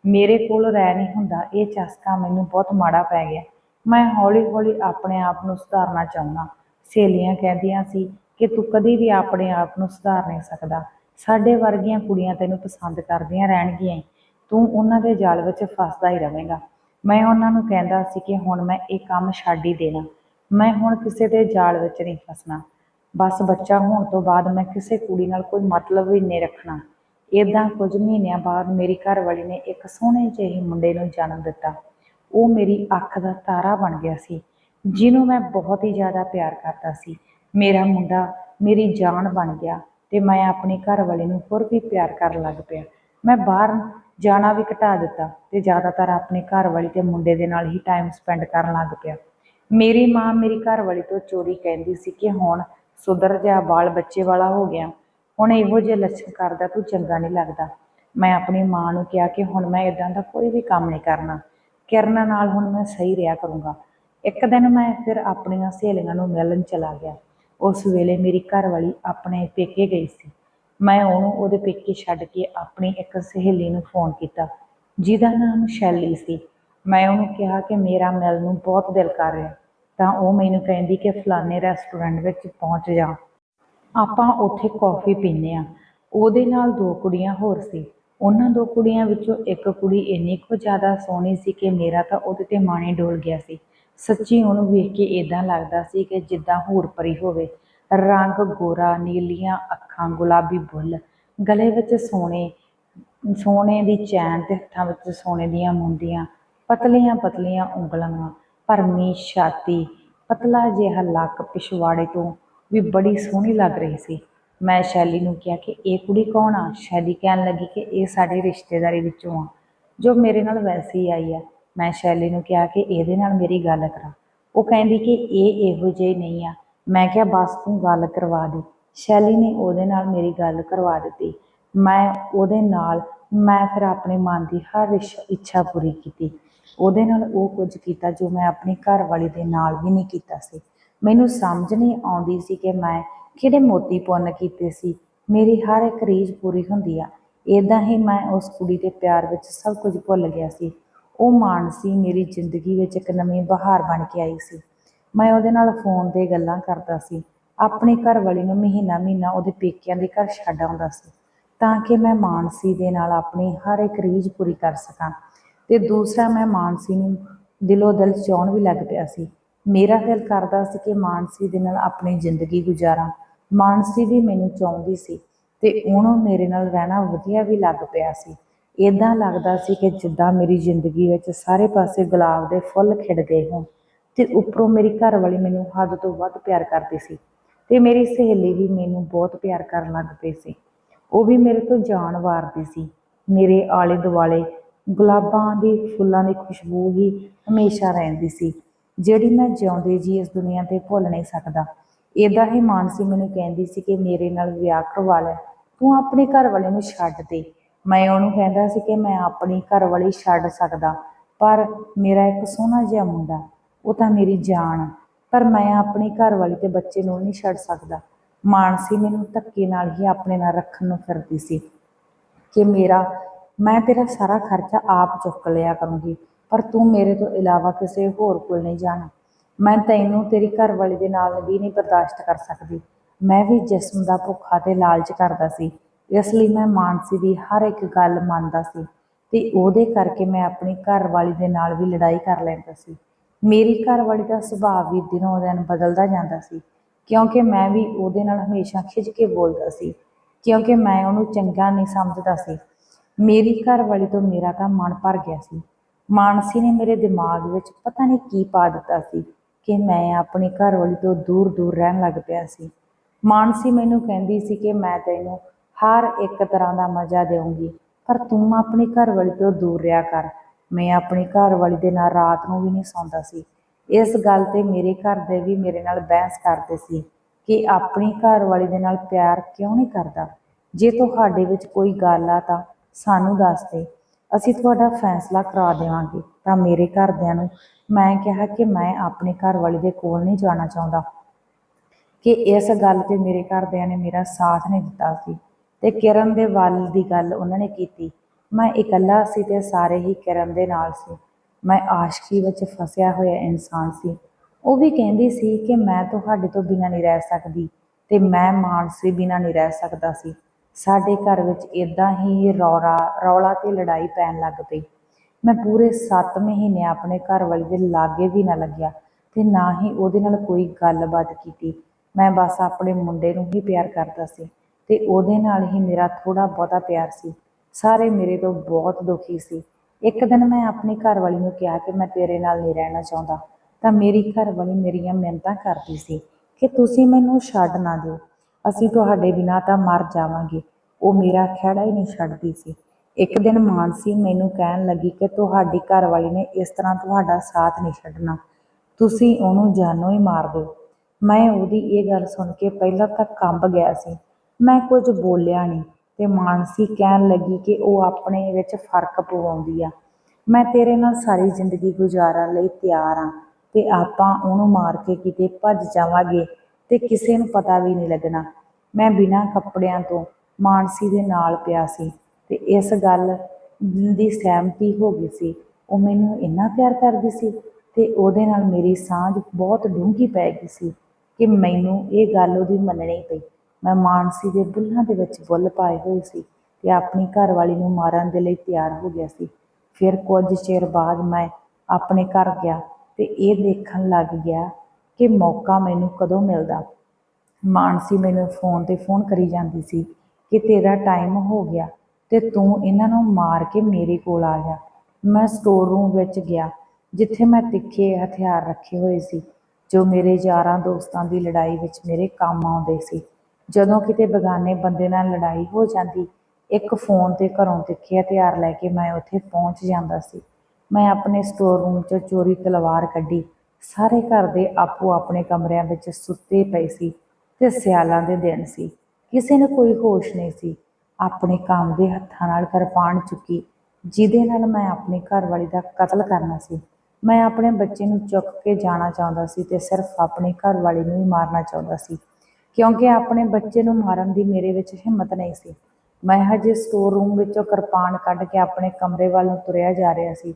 ਮੇਰੇ ਕੋਲ ਰਹਿ ਨਹੀਂ ਹੁੰਦਾ, ਇਹ ਚਸਕਾ ਮੈਨੂੰ ਬਹੁਤ ਮਾੜਾ ਪੈ ਗਿਆ। ਮੈਂ ਹੌਲੀ-ਹੌਲੀ ਆਪਣੇ ਆਪ ਨੂੰ ਸੁਧਾਰਨਾ ਚਾਹੁੰਦਾ। ਸਹੇਲੀਆਂ ਕਹਿੰਦੀਆਂ ਸੀ ਕਿ ਤੂੰ ਕਦੀ ਵੀ ਆਪਣੇ ਆਪ ਨੂੰ ਸੁਧਾਰ ਨਹੀਂ ਸਕਦਾ। ਸਾਡੇ ਵਰਗੀਆਂ ਕੁੜੀਆਂ ਤੈਨੂੰ ਪਸੰਦ ਕਰਦੀਆਂ ਰਹਿਣਗੀਆਂ ਹੀ। ਤੂੰ ਉਹਨਾਂ ਦੇ ਜਾਲ ਵਿੱਚ ਫਸਦਾ ਹੀ ਰਵੇਂਗਾ ਮੈਂ ਉਹਨਾਂ ਨੂੰ ਕਹਿੰਦਾ ਸੀ ਕਿ ਹੁਣ ਮੈਂ ਇਹ ਕੰਮ ਛੱਡ ਹੀ ਦੇਣਾ। ਮੈਂ ਹੁਣ ਕਿਸੇ ਦੇ ਜਾਲ ਵਿੱਚ ਨਹੀਂ ਫਸਣਾ। ਬਸ ਬੱਚਾ ਹੋਣ ਤੋਂ ਬਾਅਦ ਮੈਂ ਕਿਸੇ ਕੁੜੀ ਨਾਲ ਕੋਈ ਮਤਲਬ ਵੀ ਨਹੀਂ ਰੱਖਣਾ। ਇਦਾਂ ਕੁਝ ਮਹੀਨਿਆਂ ਬਾਅਦ ਮੇਰੀ ਘਰਵਾਲੀ ਨੇ ਇੱਕ ਸੋਹਣੇ ਜਿਹੇ ਮੁੰਡੇ ਨੂੰ ਜਨਮ ਦਿੱਤਾ। ਉਹ ਮੇਰੀ ਅੱਖ ਦਾ ਤਾਰਾ ਬਣ ਗਿਆ ਸੀ। ਜਿਹਨੂੰ ਮੈਂ ਬਹੁਤ ਹੀ ਜ਼ਿਆਦਾ ਪਿਆਰ ਕਰਦਾ ਸੀ। ਮੇਰਾ ਮੁੰਡਾ ਮੇਰੀ ਜਾਨ ਬਣ ਗਿਆ। ਤੇ ਮੈਂ ਆਪਣੇ ਘਰ ਵਾਲੀ ਨੂੰ ਹੋਰ ਵੀ ਪਿਆਰ ਕਰਨ ਲੱਗ ਪਿਆ। ਮੈਂ ਬਾਹਰ ਜਾਣਾ ਵੀ ਘਟਾ ਦਿੱਤਾ ਤੇ ਜ਼ਿਆਦਾਤਰ ਆਪਣੀ ਘਰ ਵਾਲੀ ਤੇ ਮੁੰਡੇ ਦੇ ਨਾਲ ਹੀ ਟਾਈਮ ਸਪੈਂਡ ਕਰਨ ਲੱਗ ਪਿਆ। ਮੇਰੀ ਮਾਂ ਮੇਰੀ ਘਰ ਵਾਲੀ ਤੋਂ ਚੋਰੀ ਕਹਿੰਦੀ ਸੀ ਕਿ ਹੁਣ ਸੁਧਰ ਜਾ, ਬਾਲ ਬੱਚੇ ਵਾਲਾ ਹੋ ਗਿਆ। ਹੁਣ ਇਹੋ ਜਿਹੇ ਲੱਛਣ ਕਰਦਾ, ਤੂੰ ਚੰਗਾ ਨਹੀਂ ਲੱਗਦਾ। ਮੈਂ ਆਪਣੀ ਮਾਂ ਨੂੰ ਕਿਹਾ ਕਿ ਹੁਣ ਮੈਂ ਇਦਾਂ ਦਾ ਕੋਈ ਵੀ ਕੰਮ ਨਹੀਂ ਕਰਨਾ। ਕਿਰਨ ਨਾਲ ਹੁਣ ਮੈਂ ਸਹੀ ਰਿਹਾ ਕਰੂੰਗਾ। ਇੱਕ ਦਿਨ ਮੈਂ ਫਿਰ ਆਪਣੀਆਂ ਸਹੇਲੀਆਂ ਨੂੰ ਮਿਲਣ ਚਲਾ ਗਿਆ। ਉਸ ਵੇਲੇ ਮੇਰੀ ਘਰਵਾਲੀ ਆਪਣੇ ਪੇਕੇ ਗਈ ਸੀ। ਮੈਂ ਉਹਨੂੰ ਉਹਦੇ ਪੇਕੇ ਛੱਡ ਕੇ ਆਪਣੀ ਇੱਕ ਸਹੇਲੀ ਨੂੰ ਫੋਨ ਕੀਤਾ, ਜਿਹਦਾ ਨਾਮ ਸ਼ੈਲੀ ਸੀ। ਮੈਂ ਉਹਨੂੰ ਕਿਹਾ ਕਿ ਮੇਰਾ ਮਿਲਣ ਨੂੰ ਬਹੁਤ ਦਿਲ ਕਰ ਰਿਹਾ, ਤਾਂ ਉਹ ਮੈਨੂੰ ਕਹਿੰਦੀ ਕਿ ਫਲਾਣੇ ਰੈਸਟੋਰੈਂਟ ਵਿੱਚ ਪਹੁੰਚ ਜਾ। ਆਪਾਂ ਉੱਥੇ ਕੌਫੀ ਪੀਂਦੇ ਆ ਉਹਦੇ ਨਾਲ ਦੋ ਕੁੜੀਆਂ ਹੋਰ ਸੀ। ਉਹਨਾਂ ਦੋ ਕੁੜੀਆਂ ਵਿੱਚੋਂ ਇੱਕ ਕੁੜੀ ਇੰਨੀ ਕੁ ਜ਼ਿਆਦਾ ਸੋਹਣੀ ਸੀ ਕਿ ਮੇਰਾ ਤਾਂ ਉਹਦੇ ਤੇ ਮਾਣੇ ਡੋਲ ਗਿਆ ਸੀ। ਸੱਚੀ ਉਹਨੂੰ ਵੇਖ ਕੇ ਇਦਾਂ ਲੱਗਦਾ ਸੀ ਕਿ ਜਿੱਦਾਂ ਹੂਰ ਪਰੀ ਹੋਵੇ। ਰੰਗ ਗੋਰਾ, ਨੀਲੀਆਂ ਅੱਖਾਂ, ਗੁਲਾਬੀ ਬੁੱਲ, ਗਲੇ ਵਿੱਚ ਸੋਨੇ ਸੋਨੇ ਦੀ ਚੈਨ ਤੇ ਹੱਥਾਂ ਵਿੱਚ ਸੋਨੇ ਦੀਆਂ ਮੁੰਦੀਆਂ, ਪਤਲੀਆਂ ਪਤਲੀਆਂ ਉਂਗਲਾਂ, ਭਰਮੀ ਛਾਤੀ, ਪਤਲਾ ਜਿਹਾ ਲੱਕ ਪਿਛਵਾੜੇ ਤੋਂ ਵੀ ਬੜੀ ਸੋਹਣੀ ਲੱਗ ਰਹੀ ਸੀ। ਮੈਂ ਸ਼ੈਲੀ ਨੂੰ ਕਿਹਾ ਕਿ ਇਹ ਕੁੜੀ ਕੌਣ ਆ? ਸ਼ੈਲੀ ਕਹਿਣ ਲੱਗੀ ਕਿ ਇਹ ਸਾਡੇ ਰਿਸ਼ਤੇਦਾਰੀ ਵਿੱਚੋਂ ਆ। ਜੋ ਮੇਰੇ ਨਾਲ ਵੈਸੇ ਹੀ ਆਈ ਆ। ਮੈਂ ਸ਼ੈਲੀ ਨੂੰ ਕਿਹਾ ਕਿ ਇਹਦੇ ਨਾਲ ਮੇਰੀ ਗੱਲ ਕਰਾ। ਉਹ ਕਹਿੰਦੀ ਕਿ ਇਹ ਇਹੋ ਜਿਹੇ ਨਹੀਂ ਆ। ਮੈਂ ਕਿਹਾ, ਬਸ ਤੂੰ ਗੱਲ ਕਰਵਾ ਦੇ। ਸ਼ੈਲੀ ਨੇ ਉਹਦੇ ਨਾਲ ਮੇਰੀ ਗੱਲ ਕਰਵਾ ਦਿੱਤੀ। ਮੈਂ ਉਹਦੇ ਨਾਲ, ਮੈਂ ਫਿਰ ਆਪਣੇ ਮਨ ਦੀ ਹਰ ਇਛ- ਇੱਛਾ ਪੂਰੀ ਕੀਤੀ। ਉਹਦੇ ਨਾਲ ਉਹ ਕੁਝ ਕੀਤਾ ਜੋ ਮੈਂ ਆਪਣੀ ਘਰ ਵਾਲੀ ਦੇ ਨਾਲ ਵੀ ਨਹੀਂ ਕੀਤਾ ਸੀ। ਮੈਨੂੰ ਸਮਝ ਨਹੀਂ ਆਉਂਦੀ ਸੀ ਕਿ ਮੈਂ ਕਿਹੜੇ ਮੋਤੀ ਪੁੰਨ ਕੀਤੇ ਸੀ। ਮੇਰੀ ਹਰ ਇੱਕ ਰੀਝ ਪੂਰੀ ਹੁੰਦੀ ਆ। ਇਦਾਂ ਹੀ ਮੈਂ ਉਸ ਕੁੜੀ ਦੇ ਪਿਆਰ ਵਿੱਚ ਸਭ ਕੁਝ ਭੁੱਲ ਗਿਆ ਸੀ। ਉਹ ਮਾਨਸੀ ਮੇਰੀ ਜ਼ਿੰਦਗੀ ਵਿੱਚ ਇੱਕ ਨਵੀਂ ਬਹਾਰ ਬਣ ਕੇ ਆਈ ਸੀ। ਮੈਂ ਉਹਦੇ ਨਾਲ ਫੋਨ ਤੇ ਗੱਲਾਂ ਕਰਦਾ ਸੀ। ਆਪਣੇ ਘਰ ਵਾਲੀ ਨੂੰ ਮਹੀਨਾ ਮਹੀਨਾ ਉਹਦੇ ਪੇਕਿਆਂ ਦੇ ਘਰ ਛੱਡ ਆਉਂਦਾ ਸੀ, ਤਾਂ ਕਿ ਮੈਂ ਮਾਨਸੀ ਦੇ ਨਾਲ ਆਪਣੀ ਹਰ ਇੱਕ ਰੀਝ ਪੂਰੀ ਕਰ ਸਕਾਂ। ਤੇ ਦੂਸਰਾ ਮੈਂ ਮਾਨਸੀ ਨੂੰ ਦਿਲੋਂ ਦਿਲ ਚਾਹੁਣ ਵੀ ਲੱਗ ਪਿਆ ਸੀ। ਮੇਰਾ ਦਿਲ ਕਰਦਾ ਸੀ ਕਿ ਮਾਨਸੀ ਦੇ ਨਾਲ ਆਪਣੀ ਜ਼ਿੰਦਗੀ ਗੁਜ਼ਾਰਾਂ। ਮਾਨਸੀ ਵੀ ਮੈਨੂੰ ਚਾਹੁੰਦੀ ਸੀ ਤੇ ਉਹਨੂੰ ਮੇਰੇ ਨਾਲ ਰਹਿਣਾ ਵਧੀਆ ਵੀ ਲੱਗ ਪਿਆ ਸੀ। ਇਦਾਂ ਲੱਗਦਾ ਸੀ ਕਿ ਜਿੱਦਾਂ ਮੇਰੀ ਜ਼ਿੰਦਗੀ ਵਿੱਚ ਸਾਰੇ ਪਾਸੇ ਗੁਲਾਬ ਦੇ ਫੁੱਲ ਖਿੜ ਗਏ ਹੋਣ ਤੇ ਉੱਪਰੋਂ ਮੇਰੀ ਘਰ ਵਾਲੀ ਮੈਨੂੰ ਹੱਦ ਤੋਂ ਵੱਧ ਪਿਆਰ ਕਰਦੀ ਸੀ ਤੇ ਮੇਰੀ ਸਹੇਲੀ ਵੀ ਮੈਨੂੰ ਬਹੁਤ ਪਿਆਰ ਕਰਨ ਲੱਗ ਪਈ ਸੀ। ਉਹ ਵੀ ਮੇਰੇ ਤੋਂ ਜਾਨ ਵਾਰਦੀ ਸੀ। ਮੇਰੇ ਆਲੇ ਦੁਆਲੇ ਗੁਲਾਬਾਂ ਦੀ ਫੁੱਲਾਂ ਦੀ ਖੁਸ਼ਬੂ ਹੀ ਹਮੇਸ਼ਾ ਰਹਿੰਦੀ ਸੀ। ਜਿਹੜੀ ਮੈਂ ਜਿਉਂਦੇ ਜੀ ਇਸ ਦੁਨੀਆ ਤੇ ਭੁੱਲ ਨਹੀਂ ਸਕਦਾ। ਇਦਾਂ ਹੀ ਮਾਨਸੀ ਮੈਨੂੰ ਕਹਿੰਦੀ ਸੀ ਕਿ ਮੇਰੇ ਨਾਲ ਵਿਆਹ ਕਰਵਾ ਲੈ। ਤੂੰ ਆਪਣੇ ਘਰ ਵਾਲੇ ਨੂੰ ਛੱਡ ਦੇ। ਮੈਂ ਉਹਨੂੰ ਕਹਿੰਦਾ ਸੀ ਕਿ ਮੈਂ ਆਪਣੀ ਘਰਵਾਲੀ ਛੱਡ ਸਕਦਾ, ਪਰ ਮੇਰਾ ਇੱਕ ਸੋਹਣਾ ਜਿਹਾ ਮੁੰਡਾ, ਉਹ ਤਾਂ ਮੇਰੀ ਜਾਨ ਆ। ਪਰ ਮੈਂ ਆਪਣੀ ਘਰਵਾਲੀ ਤੇ ਬੱਚੇ ਨੂੰ ਨਹੀਂ ਛੱਡ ਸਕਦਾ। ਮਾਨਸੀ ਮੈਨੂੰ ਧੱਕੇ ਨਾਲ ਹੀ ਆਪਣੇ ਨਾਲ ਰੱਖਣ ਨੂੰ ਫਿਰਦੀ ਸੀ ਕਿ ਮੇਰਾ, ਮੈਂ ਤੇਰਾ ਸਾਰਾ ਖਰਚਾ ਆਪ ਚੁੱਕ ਲਿਆ ਕਰੂੰਗੀ, ਪਰ ਤੂੰ ਮੇਰੇ ਤੋਂ ਇਲਾਵਾ ਕਿਸੇ ਹੋਰ ਕੋਲ ਨਹੀਂ ਜਾਣਾ। ਮੈਂ ਤੈਨੂੰ ਤੇਰੀ ਘਰਵਾਲੀ ਦੇ ਨਾਲ ਵੀ ਨਹੀਂ ਬਰਦਾਸ਼ਤ ਕਰ ਸਕਦੀ। ਮੈਂ ਵੀ ਜਿਸਮ ਦਾ ਭੁੱਖਾ ਤੇ ਲਾਲਚ ਕਰਦਾ ਸੀ। ਇਸ ਲਈ ਮੈਂ ਮਾਨਸੀ ਦੀ ਹਰ ਇੱਕ ਗੱਲ ਮੰਨਦਾ ਸੀ ਤੇ ਉਹਦੇ ਕਰਕੇ ਮੈਂ ਆਪਣੀ ਘਰਵਾਲੀ ਦੇ ਨਾਲ ਵੀ ਲੜਾਈ ਕਰ ਲੈਂਦਾ ਸੀ। ਮੇਰੀ ਘਰਵਾਲੀ ਦਾ ਸੁਭਾਅ ਵੀ ਦਿਨੋਂ ਦਿਨ ਬਦਲਦਾ ਜਾਂਦਾ ਸੀ, ਕਿਉਂਕਿ ਮੈਂ ਵੀ ਉਹਦੇ ਨਾਲ ਹਮੇਸ਼ਾ ਖਿੱਚ ਕੇ ਬੋਲਦਾ ਸੀ, ਕਿਉਂਕਿ ਮੈਂ ਉਹਨੂੰ ਚੰਗਾ ਨਹੀਂ ਸਮਝਦਾ ਸੀ। ਮੇਰੀ ਘਰਵਾਲੀ ਤੋਂ ਮੇਰਾ ਤਾਂ ਮਨ ਭਰ ਗਿਆ ਸੀ। ਮਾਨਸੀ ਨੇ ਮੇਰੇ ਦਿਮਾਗ ਵਿੱਚ ਪਤਾ ਨਹੀਂ ਕੀ ਪਾ ਦਿੱਤਾ ਸੀ ਕਿ ਮੈਂ ਆਪਣੀ ਘਰਵਾਲੀ ਤੋਂ ਦੂਰ ਦੂਰ ਰਹਿਣ ਲੱਗ ਪਿਆ ਸੀ। ਮਾਨਸੀ ਮੈਨੂੰ ਕਹਿੰਦੀ ਸੀ ਕਿ ਮੈਂ ਤੈਨੂੰ ਹਰ ਇੱਕ ਤਰ੍ਹਾਂ ਦਾ ਮਜ਼ਾ ਦੇਵਾਂਗੀ ਪਰ ਤੂੰ ਆਪਣੀ ਘਰ ਵਾਲੀ ਤੋਂ ਦੂਰ ਰਿਹਾ ਕਰ। ਮੈਂ ਆਪਣੀ ਘਰ ਵਾਲੀ ਦੇ ਨਾਲ ਰਾਤ ਨੂੰ ਵੀ ਨਹੀਂ ਸੌਂਦਾ ਸੀ। ਇਸ ਗੱਲ ਤੇ ਮੇਰੇ ਘਰ ਦੇ ਵੀ ਮੇਰੇ ਨਾਲ ਬਹਿਸ ਕਰਦੇ ਸੀ ਕਿ ਆਪਣੀ ਘਰ ਵਾਲੀ ਦੇ ਨਾਲ ਪਿਆਰ ਕਿਉਂ ਨਹੀਂ ਕਰਦਾ? ਜੇ ਤੁਹਾਡੇ ਵਿੱਚ ਕੋਈ ਗੱਲ ਆ ਤਾਂ ਸਾਨੂੰ ਦੱਸ ਦੇ। ਅਸੀਂ ਤੁਹਾਡਾ ਫੈਸਲਾ ਕਰਾ ਦੇਵਾਂਗੇ। ਤਾਂ ਮੇਰੇ ਘਰਦਿਆਂ ਨੂੰ ਮੈਂ ਕਿਹਾ ਕਿ ਮੈਂ ਆਪਣੀ ਘਰ ਵਾਲੀ ਦੇ ਕੋਲ ਨਹੀਂ ਜਾਣਾ ਚਾਹੁੰਦਾ। ਕਿ ਇਸ ਗੱਲ ਤੇ ਮੇਰੇ ਘਰਦਿਆਂ ਨੇ ਮੇਰਾ ਸਾਥ ਨਹੀਂ ਦਿੱਤਾ ਸੀ। ਤੇ ਕਿਰਨ ਦੇ ਵੱਲ ਦੀ ਗੱਲ ਉਹਨਾਂ ਨੇ ਕੀਤੀ। ਮੈਂ ਇਕੱਲਾ ਸੀ ਤੇ ਸਾਰੇ ਹੀ ਕਿਰਨ ਦੇ ਨਾਲ ਸੀ। ਮੈਂ ਆਸ਼ਕੀ ਵਿੱਚ ਫਸਿਆ ਹੋਇਆ ਇਨਸਾਨ ਸੀ। ਉਹ ਵੀ ਕਹਿੰਦੀ ਸੀ ਕਿ ਮੈਂ ਤੁਹਾਡੇ ਤੋਂ ਬਿਨਾਂ ਨਹੀਂ ਰਹਿ ਸਕਦੀ ਤੇ ਮੈਂ ਮਾਨਸੀ ਬਿਨਾਂ ਨਹੀਂ ਰਹਿ ਸਕਦਾ ਸੀ। ਸਾਡੇ ਘਰ ਵਿੱਚ ਇਦਾਂ ਹੀ ਰੌਲਾ ਰੌਲਾ ਤੇ ਲੜਾਈ ਪੈਣ ਲੱਗ ਪਈ। ਮੈਂ ਪੂਰੇ 7 ਮਹੀਨੇ ਆਪਣੇ ਘਰ ਵਾਲੇ ਦੇ ਲਾਗੇ ਵੀ ਨਾ ਲੱਗਿਆ ਤੇ ਨਾ ਹੀ ਉਹਦੇ ਨਾਲ ਕੋਈ ਗੱਲਬਾਤ ਕੀਤੀ। ਮੈਂ ਬਸ ਆਪਣੇ ਮੁੰਡੇ ਨੂੰ ਹੀ ਪਿਆਰ ਕਰਦਾ ਸੀ। ਤੇ ਉਹਦੇ ਨਾਲ ਹੀ ਮੇਰਾ ਥੋੜਾ ਬਹੁਤਾ ਪਿਆਰ ਸੀ। ਸਾਰੇ ਮੇਰੇ ਤੋਂ ਬਹੁਤ ਦੁਖੀ ਸੀ। ਇੱਕ ਦਿਨ ਮੈਂ ਆਪਣੀ ਘਰ ਵਾਲੀ ਨੂੰ ਕਿਹਾ ਕਿ ਮੈਂ ਤੇਰੇ ਨਾਲ ਨਹੀਂ ਰਹਿਣਾ ਚਾਹੁੰਦਾ, ਤਾਂ ਮੇਰੀ ਘਰ ਵਾਲੀ ਮੇਰੀਆਂ ਮਿਹਨਤਾਂ ਕਰਦੀ ਸੀ ਕਿ ਤੁਸੀਂ ਮੈਨੂੰ ਛੱਡ ਨਾ ਦਿਓ। ਅਸੀਂ ਤੁਹਾਡੇ ਬਿਨਾਂ ਤਾਂ ਮਰ ਜਾਵਾਂਗੇ। ਉਹ ਮੇਰਾ ਖਹਿੜਾ ਹੀ ਨਹੀਂ ਛੱਡਦੀ ਸੀ। ਇੱਕ ਦਿਨ ਮਾਨਸੀ ਮੈਨੂੰ ਕਹਿਣ ਲੱਗੀ ਕਿ ਤੁਹਾਡੀ ਘਰ ਵਾਲੀ ਨੇ ਇਸ ਤਰ੍ਹਾਂ ਤੁਹਾਡਾ ਸਾਥ ਨਹੀਂ ਛੱਡਣਾ। ਤੁਸੀਂ ਉਹਨੂੰ ਜਾਨੋਂ ਹੀ ਮਾਰ ਦਿਓ। ਮੈਂ ਉਹਦੀ ਇਹ ਗੱਲ ਸੁਣ ਕੇ ਪਹਿਲਾਂ ਤਾਂ ਕੰਬ ਗਿਆ ਸੀ। ਮੈਂ ਕੁਝ ਬੋਲਿਆ ਨਹੀਂ ਤੇ ਮਾਨਸੀ ਕਹਿਣ ਲੱਗੀ ਕਿ ਉਹ ਆਪਣੇ ਵਿੱਚ ਫ਼ਰਕ ਪਵਾਉਂਦੀ ਆ। ਮੈਂ ਤੇਰੇ ਨਾਲ ਸਾਰੀ ਜ਼ਿੰਦਗੀ ਗੁਜ਼ਾਰਨ ਲਈ ਤਿਆਰ ਆ ਤੇ ਆਪਾਂ ਉਹਨੂੰ ਮਾਰ ਕੇ ਕਿਤੇ ਭੱਜ ਜਾਵਾਂਗੇ ਤੇ ਕਿਸੇ ਨੂੰ ਪਤਾ ਵੀ ਨਹੀਂ ਲੱਗਣਾ। ਮੈਂ ਬਿਨਾਂ ਕੱਪੜਿਆਂ ਤੋਂ ਮਾਨਸੀ ਦੇ ਨਾਲ ਪਿਆ ਸੀ ਤੇ ਇਸ ਗੱਲ ਦੀ ਸਹਿਮਤੀ ਹੋ ਗਈ ਸੀ। ਉਹ ਮੈਨੂੰ ਇੰਨਾ ਪਿਆਰ ਕਰਦੀ ਸੀ ਤੇ ਉਹਦੇ ਨਾਲ ਮੇਰੀ ਸਾਂਝ ਬਹੁਤ ਡੂੰਘੀ ਪੈ ਗਈ ਸੀ ਕਿ ਮੈਨੂੰ ਇਹ ਗੱਲ ਉਹਦੀ ਮੰਨਣੀ ਪਈ। ਮੈਂ ਮਾਨਸੀ ਦੇ ਬੁੱਲਾਂ ਦੇ ਵਿੱਚ ਬੁੱਲ ਪਾਏ ਹੋਏ ਸੀ ਤੇ ਆਪਣੀ ਘਰਵਾਲੀ ਨੂੰ ਮਾਰਨ ਦੇ ਲਈ ਤਿਆਰ ਹੋ ਗਿਆ ਸੀ। ਫਿਰ ਕੁਝ ਚਿਰ ਬਾਅਦ ਮੈਂ ਆਪਣੇ ਘਰ ਗਿਆ ਤੇ ਇਹ ਦੇਖਣ ਲੱਗ ਗਿਆ ਕਿ ਮੌਕਾ ਮੈਨੂੰ ਕਦੋਂ ਮਿਲਦਾ। ਮਾਨਸੀ ਮੈਨੂੰ ਫੋਨ ਤੇ ਫੋਨ ਕਰੀ ਜਾਂਦੀ ਸੀ ਕਿ ਤੇਰਾ ਟਾਈਮ ਹੋ ਗਿਆ ਤੇ ਤੂੰ ਇਹਨਾਂ ਨੂੰ ਮਾਰ ਕੇ ਮੇਰੇ ਕੋਲ ਆ ਜਾ। ਮੈਂ ਸਟੋਰ ਰੂਮ ਵਿੱਚ ਗਿਆ ਜਿੱਥੇ ਮੈਂ ਤਿੱਖੇ ਹਥਿਆਰ ਰੱਖੇ ਹੋਏ ਸੀ ਜੋ ਮੇਰੇ ਯਾਰਾਂ ਦੋਸਤਾਂ ਦੀ ਲੜਾਈ ਵਿੱਚ ਮੇਰੇ ਕੰਮ ਆਉਂਦੇ ਸੀ। ਜਦੋਂ ਕਿਤੇ ਬਗਾਨੇ ਬੰਦੇ ਨਾਲ ਲੜਾਈ ਹੋ ਜਾਂਦੀ, ਇੱਕ ਫੋਨ ਤੇ ਘਰੋਂ ਤਿੱਖੇ ਹਥਿਆਰ ਲੈ ਕੇ ਮੈਂ ਉੱਥੇ ਪਹੁੰਚ ਜਾਂਦਾ ਸੀ। ਮੈਂ ਆਪਣੇ ਸਟੋਰ ਰੂਮ 'ਚੋਂ ਚੋਰੀ ਤਲਵਾਰ ਕੱਢੀ। ਸਾਰੇ ਘਰ ਦੇ ਆਪੋ ਆਪਣੇ ਕਮਰਿਆਂ ਵਿੱਚ ਸੁੱਤੇ ਪਏ ਸੀ ਤੇ ਸਿਆਲਾਂ ਦੇ ਦਿਨ ਸੀ। ਕਿਸੇ ਨੂੰ ਕੋਈ ਹੋਸ਼ ਨਹੀਂ ਸੀ। ਆਪਣੇ ਕੰਮ ਦੇ ਹੱਥਾਂ ਨਾਲ ਕਿਰਪਾਨ ਚੁੱਕੀ, ਜਿਹਦੇ ਨਾਲ ਮੈਂ ਆਪਣੀ ਘਰਵਾਲੀ ਦਾ ਕਤਲ ਕਰਨਾ ਸੀ। ਮੈਂ ਆਪਣੇ ਬੱਚੇ ਨੂੰ ਚੁੱਕ ਕੇ ਜਾਣਾ ਚਾਹੁੰਦਾ ਸੀ ਤੇ ਸਿਰਫ ਆਪਣੀ ਘਰਵਾਲੀ ਨੂੰ ਹੀ ਮਾਰਨਾ ਚਾਹੁੰਦਾ ਸੀ। ਕਿਉਂਕਿ ਆਪਣੇ ਬੱਚੇ ਨੂੰ ਮਾਰਨ ਦੀ ਮੇਰੇ ਵਿੱਚ ਹਿੰਮਤ ਨਹੀਂ ਸੀ। ਮੈਂ ਹਜੇ ਸਟੋਰ ਰੂਮ ਵਿੱਚੋਂ ਕਿਰਪਾਨ ਕੱਢ ਕੇ ਆਪਣੇ ਕਮਰੇ ਵੱਲ ਨੂੰ ਤੁਰਿਆ ਜਾ ਰਿਹਾ ਸੀ,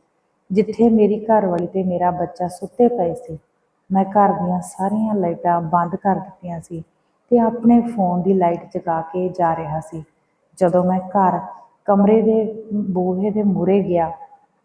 ਜਿੱਥੇ ਮੇਰੀ ਘਰਵਾਲੀ ਤੇ ਮੇਰਾ ਬੱਚਾ ਸੁੱਤੇ ਪਏ ਸੀ। ਮੈਂ ਘਰ ਦੀਆਂ ਸਾਰੀਆਂ ਲਾਈਟਾਂ ਬੰਦ ਕਰ ਦਿੱਤੀਆਂ ਸੀ ਤੇ ਆਪਣੇ ਫੋਨ ਦੀ ਲਾਈਟ ਜਗਾ ਕੇ ਜਾ ਰਿਹਾ ਸੀ। ਜਦੋਂ ਮੈਂ ਘਰ ਕਮਰੇ ਦੇ ਬੂਹੇ ਦੇ ਮੂਹਰੇ ਗਿਆ